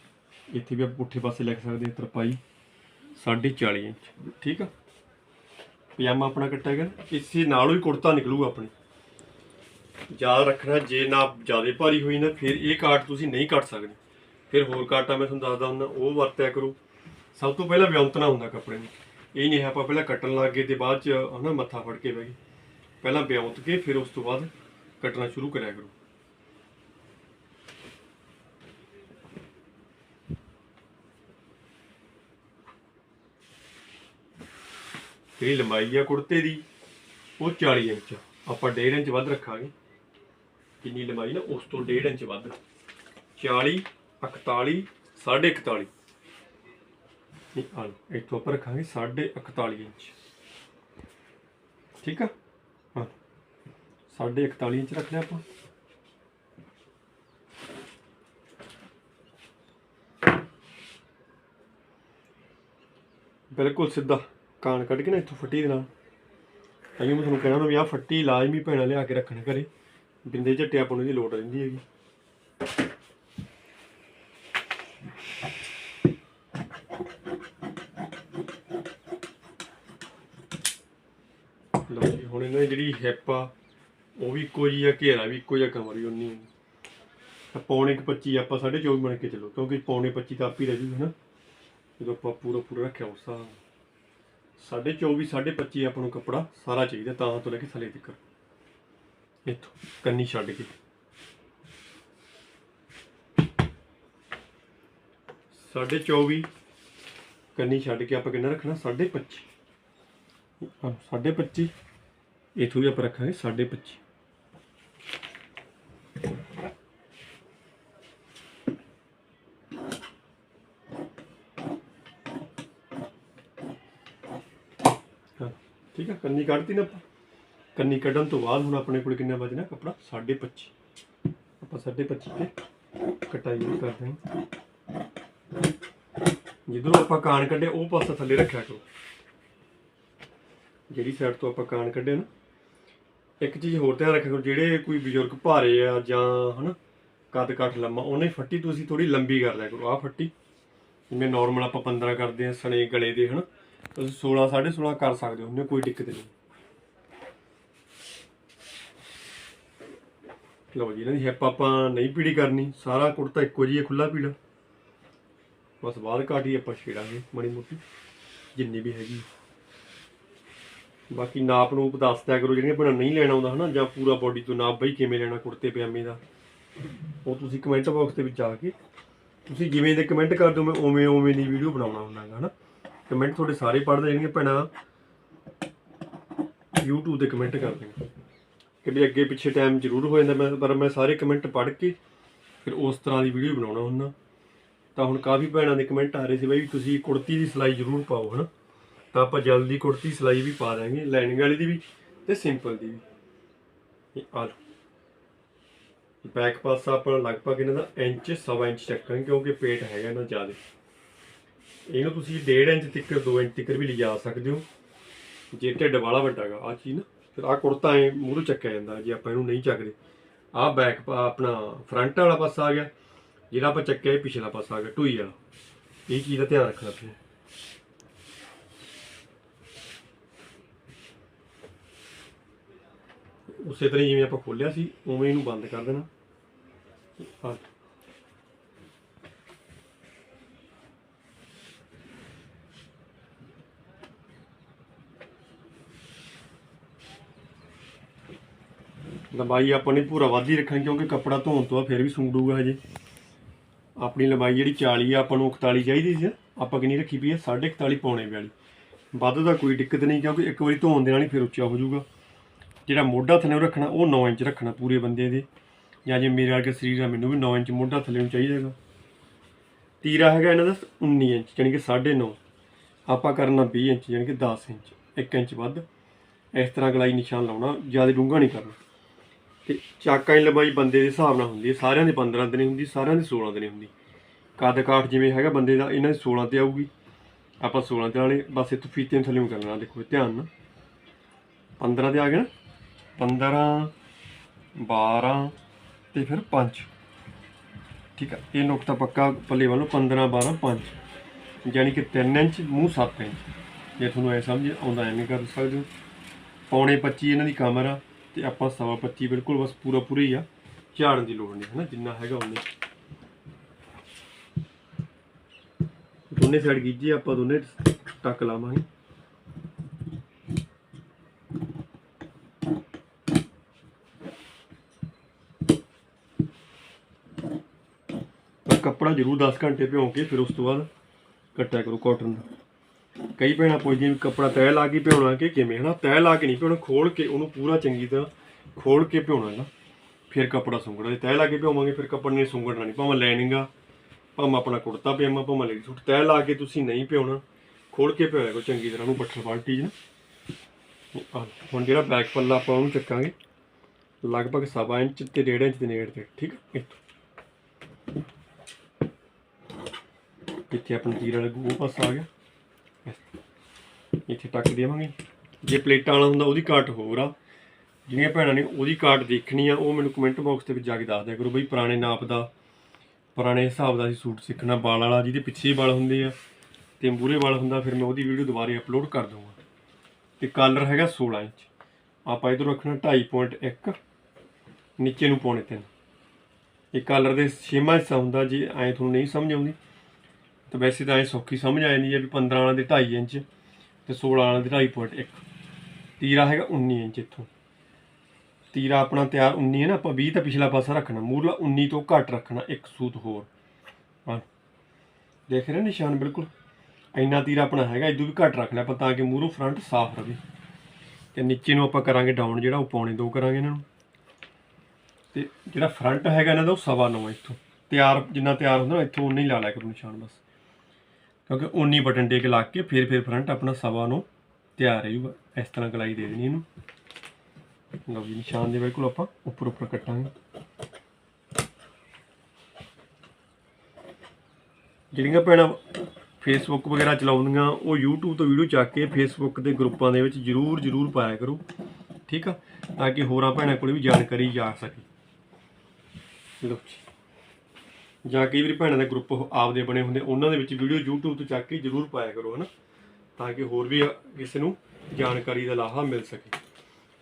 ਇੱਥੇ ਵੀ ਆਪਾਂ ਪੁੱਠੇ ਪਾਸੇ ਲਿਖ ਸਕਦੇ ਹਾਂ, ਤਰਪਾਈ 40.5 ਇੰਚ। ਠੀਕ ਆ? ਪਜਾਮਾ ਆਪਣਾ ਕੱਟਿਆ ਗਿਆ ਇਸੇ ਨਾਲੋਂ ਹੀ ਕੁੜਤਾ ਨਿਕਲੂਗਾ ਆਪਣੀ। ਯਾਦ ਰੱਖਣਾ, ਜੇ ਨਾ ਜ਼ਿਆਦਾ ਭਾਰੀ ਹੋਈ ਨਾ, ਫਿਰ ਇਹ ਕਾਟ ਤੁਸੀਂ ਨਹੀਂ ਕੱਟ ਸਕਦੇ। ਫਿਰ ਹੋਰ ਕਾਟਾ ਮੈਂ ਤੁਹਾਨੂੰ ਦੱਸਦਾ ਹੁੰਦਾ, ਉਹ ਵਰਤਿਆ ਕਰੋ। ਸਭ ਤੋਂ ਪਹਿਲਾਂ ਵਿਅੰਤਨਾ ਹੁੰਦਾ ਕੱਪੜੇ ਨੂੰ। ਇਹ ਨਹੀਂ ਹੈ ਆਪਾਂ ਪਹਿਲਾਂ ਕੱਟਣ ਲੱਗ ਗਏ ਤੇ ਬਾਅਦ ਚ ਹਨਾ ਮੱਥਾ ਫੜ ਕੇ ਬਹਿ ਗਏ। ਪਹਿਲਾਂ ਵਿਉਂਤ ਕੇ, ਫਿਰ ਉਸ ਤੋਂ ਬਾਅਦ ਕੱਟਣਾ ਸ਼ੁਰੂ ਕਰਿਆ ਕਰੋ। ਜਿਹੜੀ ਲੰਬਾਈ ਆ ਕੁੜਤੇ ਦੀ, ਉਹ 40 ਇੰਚ ਆਪਾਂ 1.5 ਇੰਚ ਵੱਧ ਰੱਖਾਂਗੇ। ਕਿੰਨੀ ਲੰਬਾਈ ਨਾ ਉਸ ਤੋਂ 1.5 ਇੰਚ ਵੱਧ। 40 41 41 ਨਹੀਂ, ਆ ਇੱਥੋਂ ਆਪਾਂ ਰੱਖਾਂਗੇ 41 ਇੰਚ। ਠੀਕ ਆ? ਹਾਂ। 41 ਇੰਚ ਰੱਖ ਲਿਆ ਆਪਾਂ। ਬਿਲਕੁਲ ਸਿੱਧਾ। ਕਾਨ ਕੱਢ ਕੇ ਨਾ ਇੱਥੋਂ ਫੱਟੀ ਦੇ ਨਾਲ। ਤਾਂ ਮੈਂ ਤੁਹਾਨੂੰ ਕਹਿਣਾ ਹੁੰਦਾ ਵੀ ਆਹ ਫੱਟੀ ਲਾਜ਼ਮੀ ਭੈਣਾਂ ਲਿਆ ਕੇ ਰੱਖਣੀ ਘਰੇ। ਬਿੰਦੇ ਝੱਟੇ ਆਪਾਂ ਨੂੰ ਦੀ ਲੋੜ ਰਹਿੰਦੀ ਹੈਗੀ। ਲਓ ਜੀ, ਹੁਣ ਇਹਨਾਂ ਦੀ ਜਿਹੜੀ ਹਿੱਪ ਆ, ਉਹ ਵੀ ਇੱਕੋ ਜਿਹੀ ਆ, ਘੇਰਾ ਵੀ ਇੱਕੋ ਜਿਹਾ ਕਮਰ ਵੀ ਉਨੀ ਤਾਂ ਪੌਣੇ ਕੁ 25 ਆਪਾਂ 24 ਬਣ ਕੇ ਚੱਲੋ, ਕਿਉਂਕਿ ਪੌਣੇ 25 ਤਾਂ ਆਪ ਹੀ ਰਹਿ ਜੂਗਾ ਨਾ। ਜਦੋਂ ਆਪਾਂ ਪੂਰਾ ਪੂਰਾ ਰੱਖਿਆ ਉਸ ਹਿਸਾਬ ਨਾਲ। 24 ਸਾਢੇ 25 ਆਪਾਂ ਨੂੰ ਕੱਪੜਾ ਸਾਰਾ ਚਾਹੀਦਾ ਤਾਂ ਤੋਂ ਲੈ ਕੇ ਥੱਲੇ ਤੱਕ। ਇੱਥੋਂ ਕੰਨੀ ਛੱਡ ਕੇ। ਸਾਢੇ 24 ਕੰਨੀ ਛੱਡ ਕੇ ਆਪਾਂ ਕਿੰਨਾ ਰੱਖਣਾ? ਸਾਢੇ 25 ਸਾਢੇ 25 ਇੱਥੋਂ ਵੀ ਆਪਾਂ ਰੱਖਾਂਗੇ ਸਾਢੇ 25 ਹਾਂ ਠੀਕ ਆ ਕੰਨੀ ਕੱਢਤੀ ਨਾ ਆਪਾਂ। ਕੰਨੀ ਕੱਢਣ ਤੋਂ ਬਾਅਦ ਹੁਣ ਆਪਣੇ ਕੋਲ ਕਿੰਨਾ ਬਚਣਾ ਕੱਪੜਾ? 25.5 ਆਪਾਂ 25.5 ਤੇ ਕਟਾਈ ਕਰਦੇ ਹਾਂ ਜਿੱਧਰੋਂ ਆਪਾਂ ਕਾਣ ਕੱਢੇ, ਉਹ ਪਾਸਾ ਥੱਲੇ ਰੱਖਿਆ ਕਰੋ। ਜਿਹੜੀ ਸਾਈਡ ਤੋਂ ਆਪਾਂ ਕਾਣ ਕੱਢੇ ਨਾ, ਇੱਕ ਚੀਜ਼ ਹੋਰ ਧਿਆਨ ਰੱਖਿਆ ਕਰੋ, ਜਿਹੜੇ ਕੋਈ ਬਜ਼ੁਰਗ ਭਾਰੇ ਆ ਜਾਂ ਹਨਾ ਕੱਦ ਕੱਠ ਲੰਮਾ, ਉਹਨੇ ਫੱਟੀ ਤੁਸੀਂ ਥੋੜੀ ਲੰਬੀ ਕਰ ਲਿਆ ਕਰੋ। ਆਹ ਫੱਟੀ, ਜਿਵੇਂ ਨਾਰਮਲ ਆਪਾਂ 15 ਕਰਦੇ ਆ ਸਣੇ ਗਲੇ ਦੇ, ਹਨਾ। ਤੁਸੀਂ 16 16.5 ਕਰ ਸਕਦੇ ਹੋ ਉਹਨੇ ਕੋਈ ਦਿੱਕਤ ਨਹੀਂ। ਲਓ ਜੀ, ਇਹਨਾਂ ਦੀ ਹਿੱਪ ਆਪਾਂ ਨਹੀਂ ਪੀੜੀ ਕਰਨੀ, ਸਾਰਾ ਕੁੜਤਾ ਇੱਕੋ ਜਿਹਾ ਖੁੱਲਾ ਪੀੜਾ। ਬਸ ਬਾਅਦ ਘਾਟ ਹੀ ਆਪਾਂ ਛੇੜਾਂਗੇ, ਮਾੜੀ ਮੋਟੀ, ਜਿੰਨੀ ਵੀ ਹੈਗੀ। ਬਾਕੀ ਨਾਪ ਨੂੰ ਦੱਸ ਦਿਆ ਕਰੋ, ਜਿਹੜੀਆਂ ਭੈਣਾਂ ਨਹੀਂ ਲੈਣਾ ਆਉਂਦਾ ਹਨਾ, ਜਾਂ ਪੂਰਾ ਬਾਡੀ ਤੋਂ ਨਾਪ ਬਈ ਕਿਵੇਂ ਲੈਣਾ, ਕੁੜਤੇ, ਪਜਾਮੇ ਦਾ। ਉਹ ਤੁਸੀਂ ਕਮੈਂਟ ਬਾਕਸ ਦੇ ਵਿੱਚ ਆ ਕੇ, ਤੁਸੀਂ ਜਿਵੇਂ ਦੇ ਕਮੈਂਟ ਕਰ ਦਿਓ ਮੈਂ ਉਵੇਂ ਉਵੇਂ ਦੀ ਵੀਡੀਓ ਬਣਾਉਣਾ ਹੁੰਦਾ ਗਾ ਹਨਾ। ਕਮੈਂਟ ਤੁਹਾਡੇ ਸਾਰੇ ਪੜ੍ਹਦੇ ਜਿਹੜੀਆਂ ਭੈਣਾਂ। YouTube ਤੇ ਕਮੈਂਟ ਕਰਦੇ ਨੇ ਕਿ ਵੀ ਅੱਗੇ ਪਿੱਛੇ ਟਾਈਮ ਜ਼ਰੂਰ ਹੋ ਜਾਂਦਾ, ਮੈਂ ਪਰ ਮੈਂ ਸਾਰੇ ਕਮੈਂਟ ਪੜ੍ਹ ਕੇ ਫਿਰ ਉਸ ਤਰ੍ਹਾਂ ਦੀ ਵੀਡੀਓ ਬਣਾਉਣਾ ਹੁੰਦਾ। ਤਾਂ ਹੁਣ ਕਾਫੀ ਭੈਣਾਂ ਦੇ ਕਮੈਂਟ ਆ ਰਹੇ ਸੀ ਬਈ ਤੁਸੀਂ ਕੁੜਤੀ ਦੀ ਸਿਲਾਈ ਜ਼ਰੂਰ ਪਾਓ, ਹਨਾ? ਤਾਂ ਆਪਾਂ ਜਲਦੀ ਕੁੜਤੀ ਸਿਲਾਈ ਵੀ ਪਾ ਦਾਂਗੇ ਲਾਈਨਿੰਗ ਵਾਲੀ ਦੀ ਵੀ ਤੇ ਸਿੰਪਲ ਦੀ ਵੀ। ਇਹ ਆ ਬੈਕ ਪਾਸਾ ਆਪਾਂ ਲਗਭਗ ਇਹਨਾਂ ਦਾ ਇੰਚ, ਸਵਾ ਇੰਚ ਚੱਕਾਂਗੇ ਕਿਉਂਕਿ ਪੇਟ ਹੈਗਾ ਇਹਨਾਂ ਜ਼ਿਆਦਾ। ਇਹਨੂੰ ਤੁਸੀਂ 1.5 ਇੰਚ ਤੱਕ 2 ਇੰਚ ਤੱਕ ਵੀ ਲਿਜਾ ਸਕਦੇ ਹੋ। ਜੇ ਢਿੱਡ ਵਾਲਾ ਵੱਡਾ ਗਾ ਆ ਚੀਜ਼ ਨਾ, ਫਿਰ ਆ ਕੁੜਤਾ ਐ ਮੂਹਰੋਂ ਚੱਕਿਆ ਜਾਂਦਾ, ਜੇ ਆਪਾਂ ਇਹਨੂੰ ਨਹੀਂ ਚੱਕਦੇ। ਆ ਬੈਕ ਆਪਣਾ ਫਰੰਟ ਵਾਲਾ ਪਾਸਾ ਆ ਗਿਆ, ਜਿਹੜਾ ਆਪਾਂ ਚੱਕਿਆ ਇਹ ਪਿਛਲਾ ਪਾਸਾ ਆ ਗਿਆ, ਢੂਈ ਵਾਲਾ। ਇਹ ਚੀਜ਼ ਦਾ ਧਿਆਨ ਰੱਖਣਾ ਤੁਸੀਂ ਉਸੇ ਤਰ੍ਹਾਂ ਹੀ ਜਿਵੇਂ ਆਪਾਂ ਖੋਲਿਆ ਸੀ, ਉਵੇਂ ਇਹਨੂੰ ਬੰਦ ਕਰ ਦੇਣਾ। ਲੰਬਾਈ ਆਪਾਂ ਨੇ ਪੂਰਾ ਵੱਧ ਹੀ ਰੱਖਣੀ ਕਿਉਂਕਿ ਕੱਪੜਾ ਧੋਣ ਤੋਂ ਬਾਅਦ ਫਿਰ ਵੀ ਸੁੰਗੜੂਗਾ ਹਜੇ। ਆਪਣੀ ਲੰਬਾਈ ਜਿਹੜੀ 40 ਆ, ਆਪਾਂ ਨੂੰ 41 ਚਾਹੀਦੀ ਸੀ। ਆਪਾਂ ਕਿੰਨੀ ਰੱਖੀ ਪਈ ਹੈ 41.5 ਪੌਣੇ 42 ਵੱਧ ਦਾ ਕੋਈ ਦਿੱਕਤ ਨਹੀਂ ਕਿਉਂਕਿ ਇੱਕ ਵਾਰੀ ਧੋਣ ਦੇ ਨਾਲ ਹੀ ਫਿਰ ਉੱਚਾ ਹੋ ਜਾਊਗਾ। ਜਿਹੜਾ ਮੋਢਾ ਥੱਲੇ ਰੱਖਣਾ, ਉਹ 9 ਇੰਚ ਰੱਖਣਾ ਪੂਰੇ ਬੰਦੇ ਦੇ। ਜਾਂ ਜੇ ਮੇਰੇ ਵਰਗੇ ਸਰੀਰ ਆ ਮੈਨੂੰ ਵੀ 9 ਇੰਚ ਮੋਢਾ ਥੱਲੇ ਨੂੰ ਚਾਹੀਦਾ ਹੈਗਾ। ਤੀਰਾ ਹੈਗਾ ਇਹਨਾਂ ਦਾ 19 ਇੰਚ ਯਾਨੀ ਕਿ 9.5 ਆਪਾਂ ਕਰਨਾ 20 ਇੰਚ ਯਾਨੀ ਕਿ 10 ਇੰਚ। 1 ਇੰਚ ਵੱਧ। ਇਸ ਤਰ੍ਹਾਂ ਗਲਾਈ ਨਿਸ਼ਾਨ ਲਾਉਣਾ, ਜ਼ਿਆਦਾ ਡੂੰਘਾ ਨਹੀਂ ਕਰਨਾ। ਤੇ ਚਾਕਾਂ ਦੀ ਲੰਬਾਈ ਬੰਦੇ ਦੇ ਹਿਸਾਬ ਨਾਲ ਹੁੰਦੀ ਹੈ। ਸਾਰਿਆਂ ਦੇ 15 ਦਿਨ ਹੁੰਦੀ, ਸਾਰਿਆਂ ਦੇ 16 ਦਿਨ ਹੁੰਦੀ। ਕੱਦ ਕਾਠ ਜਿਵੇਂ ਹੈਗਾ ਬੰਦੇ ਦਾ, ਇਹਨਾਂ ਦੀ 16 ਤੇ ਆਊਗੀ। ਆਪਾਂ 16 ਤੇ ਵਾਲੇ ਬਸ ਇੱਥੋਂ ਫੀਤੇ ਨੂੰ ਥੱਲੇ ਕਰਨਾ, ਦੇਖੋ ਧਿਆਨ ਨਾਲ। 15 ਤੇ ਆ ਗਿਆ ਨਾ। 15 12 ਤੇ ਫਿਰ 5 ਠੀਕ ਆ, ਇਹ ਨੁਕਤਾ ਪੱਕਾ ਪੱਲੇ ਵੱਲੋਂ 15 12 5 ਯਾਨੀ ਕਿ 3 ਇੰਚ, ਮੂੰਹ 7 ਇੰਚ। ਜੇ ਤੁਹਾਨੂੰ ਐ ਸਮਝ ਆਉਂਦਾ, ਐਵੇਂ ਕਰ ਸਕਦੇ ਹੋ। ਪੌਣੇ 25 ਇਹਨਾਂ ਦੀ ਕਮਰ ਆ। ਤੇ ਆਪਾਂ ਸਵਾ 25 ਬਿਲਕੁਲ ਬਸ ਪੂਰਾ ਪੂਰਾ ਹੀ ਆ। ਝਾੜਨ ਦੀ ਲੋੜ ਨਹੀਂ ਹੈ ਨਾ ਜਿੰਨਾ ਹੈਗਾ ਉਹਨੇ ਦੋਨੇ ਸਾਈਡ ਗੀਜੇ ਆਪਾਂ ਦੋਨੇ ਟੱਕ ਲਾਵਾਂਗੇ। ਕੱਪੜਾ ਜ਼ਰੂਰ 10 ਘੰਟੇ ਭਿਉਂ ਕੇ ਫਿਰ ਉਸ ਤੋਂ ਬਾਅਦ ਕੱਟਿਆ ਕਰੋ ਕਾਟਨ ਦਾ। ਕਈ ਭੈਣਾਂ ਪੁੱਛਦੀਆਂ ਵੀ ਕੱਪੜਾ ਤੈਅ ਲਾ ਕੇ ਭਿਉਣਾ ਕਿ ਕਿਵੇਂ? ਹਨਾ ਤੈਅ ਲਾ ਕੇ ਨਹੀਂ ਭਿਉਣਾ, ਖੋਲ ਕੇ ਉਹਨੂੰ ਪੂਰਾ ਚੰਗੀ ਤਰ੍ਹਾਂ ਖੋਲ ਕੇ ਭਿਉਣਾ ਨਾ। ਫਿਰ ਕੱਪੜਾ ਸੁੰਗੜਨਾ ਜੇ ਤੈਅ ਲਾ ਕੇ ਭਿਉਵਾਂਗੇ, ਫਿਰ ਕੱਪੜੇ ਨੇ ਸੁੰਗੜਨਾ ਨਹੀਂ। ਭਾਵੇਂ ਲਾਈਨਿੰਗ ਆ, ਭਾਵੇਂ ਆਪਣਾ ਕੁੜਤਾ ਪਜਾਮਾ, ਭਾਵੇਂ ਲੇਡੀ ਸੂਟ ਤੈਅ ਲਾ ਕੇ ਤੁਸੀਂ ਨਹੀਂ ਭਿਉਣਾ, ਖੋਲ ਕੇ ਭਿਉਇਆ ਕਰੋ ਚੰਗੀ ਤਰ੍ਹਾਂ ਉਹਨੂੰ ਬੱਠਲ ਬਾਲਟੀ 'ਚ ਨਾ। ਹੁਣ ਜਿਹੜਾ ਬੈਕ ਪੱਲਾ ਆਪਾਂ ਉਹਨੂੰ ਚੱਕਾਂਗੇ, ਲਗਭਗ ਸਵਾ ਇੰਚ ਤੇ 1.5 ਇੰਚ ਦੇ ਨੇੜੇ ਤੇ, ਠੀਕ ਹੈ ਇੱਥੋਂ। ਇੱਥੇ ਆਪਣਾ ਜੀਰਾ ਵਾਲਾ ਗੂੰ ਪਾਸਾ ਆ ਗਿਆ। ਇੱਥੇ ਟੱਕ ਦੇਵਾਂਗੇ। ਜੇ ਪਲੇਟਾਂ ਵਾਲਾ ਹੁੰਦਾ ਉਹਦੀ ਕਾਟ ਹੋਰ ਆ। ਜਿਹੜੀਆਂ ਭੈਣਾਂ ਨੇ ਉਹਦੀ ਕਾਟ ਦੇਖਣੀ ਆ, ਉਹ ਮੈਨੂੰ ਕਮੈਂਟ ਬਾਕਸ ਦੇ ਵਿੱਚ ਜਾ ਕੇ ਦੱਸ ਦਿਆ ਕਰੋ ਬਈ ਪੁਰਾਣੇ ਨਾਪ ਦਾ, ਪੁਰਾਣੇ ਹਿਸਾਬ ਦਾ ਅਸੀਂ ਸੂਟ ਸਿੱਖਣਾ ਵਾਲ ਵਾਲਾ, ਜਿਹਦੇ ਪਿੱਛੇ ਹੀ ਵਾਲ ਹੁੰਦੇ ਆ ਤੇ ਮੂਰੇ ਵਾਲ ਹੁੰਦਾ, ਫਿਰ ਮੈਂ ਉਹਦੀ ਵੀਡੀਓ ਦੁਬਾਰੇ ਅਪਲੋਡ ਕਰ ਦੂੰਗਾ ਤੇ ਕਾਲਰ ਹੈਗਾ 16 ਇੰਚ। ਆਪਾਂ ਇਧਰ ਰੱਖਣਾ 2.5.1 ਨੀਚੇ ਨੂੰ ਪਾਉਣੇ ਤਿੰਨ। ਇਹ ਕਾਲਰ ਦੇ ਛੇਵਾਂ ਹਿੱਸਾ ਹੁੰਦਾ, ਜੇ ਐ ਤੁਹਾਨੂੰ ਨਹੀਂ ਸਮਝ ਆਉਂਦੀ, ਤਾਂ ਵੈਸੇ ਤਾਂ ਐ ਸੌਖੀ ਸਮਝ ਆ ਜਾਂਦੀ ਹੈ ਵੀ 15 ਵਾਲਾ ਦੇ 2.5 ਇੰਚ। ਤੇ 16 ਵਾਲਾ ਦੇ 2.5.1 ਤੀਰਾ ਹੈਗਾ 19 ਇੰਚ ਇੱਥੋਂ। ਤੀਰਾ ਆਪਣਾ ਤਿਆਰ 19 ਹੈ ਨਾ, ਆਪਾਂ 20 ਤਾਂ ਪਿਛਲਾ ਪਾਸਾ ਰੱਖਣਾ। ਮੂਰਲਾ 19 ਤੋਂ ਘੱਟ ਰੱਖਣਾ, ਇੱਕ ਸੂਤ ਹੋਰ। ਹਾਂ। ਦੇਖ ਰਹੇ ਨਿਸ਼ਾਨ ਬਿਲਕੁਲ? ਇੰਨਾ ਤੀਰਾ ਆਪਣਾ ਹੈਗਾ ਇਦੋਂ ਵੀ ਘੱਟ ਰੱਖਣਾ ਆਪਾਂ ਤਾਂ ਕਿ ਮੂਹਰੋਂ ਫਰੰਟ ਸਾਫ਼ ਰਹੇ ਤੇ ਨੀਚੇ ਨੂੰ ਆਪਾਂ ਕਰਾਂਗੇ ਡਾਊਨ ਜਿਹੜਾ, ਉਹ ਪੌਣੇ ਦੋ ਕਰਾਂਗੇ ਇਹਨਾਂ ਨੂੰ। ਤੇ ਜਿਹੜਾ ਫਰੰਟ ਹੈਗਾ ਇਹਨਾਂ ਦਾ, ਉਹ ਸਵਾ ਨੌ ਇੱਥੋਂ। ਤਿਆਰ, ਜਿੰਨਾ ਤਿਆਰ ਹੁੰਦਾ ਨਾ, ਇੱਥੋਂ ਉਨਾ ਹੀ ਲਾ ਲਿਆ ਕਰੋ ਨਿਸ਼ਾਨ ਬਸ। ਕਿਉਂਕਿ ਉਨੀ ਬਟਨ ਟੇਕ ਲਾ ਕੇ ਫਿਰ ਫਿਰ ਫਰੰਟ ਆਪਣਾ ਸਵਾ ਨੂੰ ਤਿਆਰ ਰਹੂਗਾ ਇਸ ਤਰ੍ਹਾਂ ਗਲਾਈ ਦੇ ਦੇਣੀ ਇਹਨੂੰ। ਲਓ ਜੀ, ਨਿਸ਼ਾਨ ਦੇ ਬਿਲਕੁਲ ਆਪਾਂ ਉੱਪਰ ਉੱਪਰ ਕੱਟਾਂਗੇ। ਜਿਹੜੀਆਂ ਭੈਣਾਂ ਫੇਸਬੁੱਕ ਵਗੈਰਾ ਚਲਾਉਂਦੀਆਂ, ਉਹ YouTube ਤੋਂ ਵੀਡੀਓ ਚੱਕ ਕੇ ਫੇਸਬੁੱਕ ਦੇ ਗਰੁੱਪਾਂ ਦੇ ਵਿੱਚ ਜਰੂਰ ਜਰੂਰ ਪਾਇਆ ਕਰੋ। ਠੀਕ ਆ? ਤਾਂ ਕਿ ਹੋਰਾਂ ਭੈਣਾਂ ਕੋਲ ਵੀ ਜਾਣਕਾਰੀ ਜਾ ਸਕੇ। ਲਓ ਜੀ। ਜਾਂ ਕਈ ਵਾਰੀ ਭੈਣਾਂ ਦੇ ਗਰੁੱਪ ਆਪਦੇ ਬਣੇ ਹੁੰਦੇ, ਉਹਨਾਂ ਦੇ ਵਿੱਚ ਵੀਡੀਓ YouTube ਤੋਂ ਚੱਕ ਕੇ ਜਰੂਰ ਪਾਇਆ ਕਰੋ, ਹਨਾ? ਤਾਂ ਕਿ ਹੋਰ ਵੀ ਕਿਸੇ ਨੂੰ ਜਾਣਕਾਰੀ ਦਾ ਲਾਹਾ ਮਿਲ ਸਕੇ।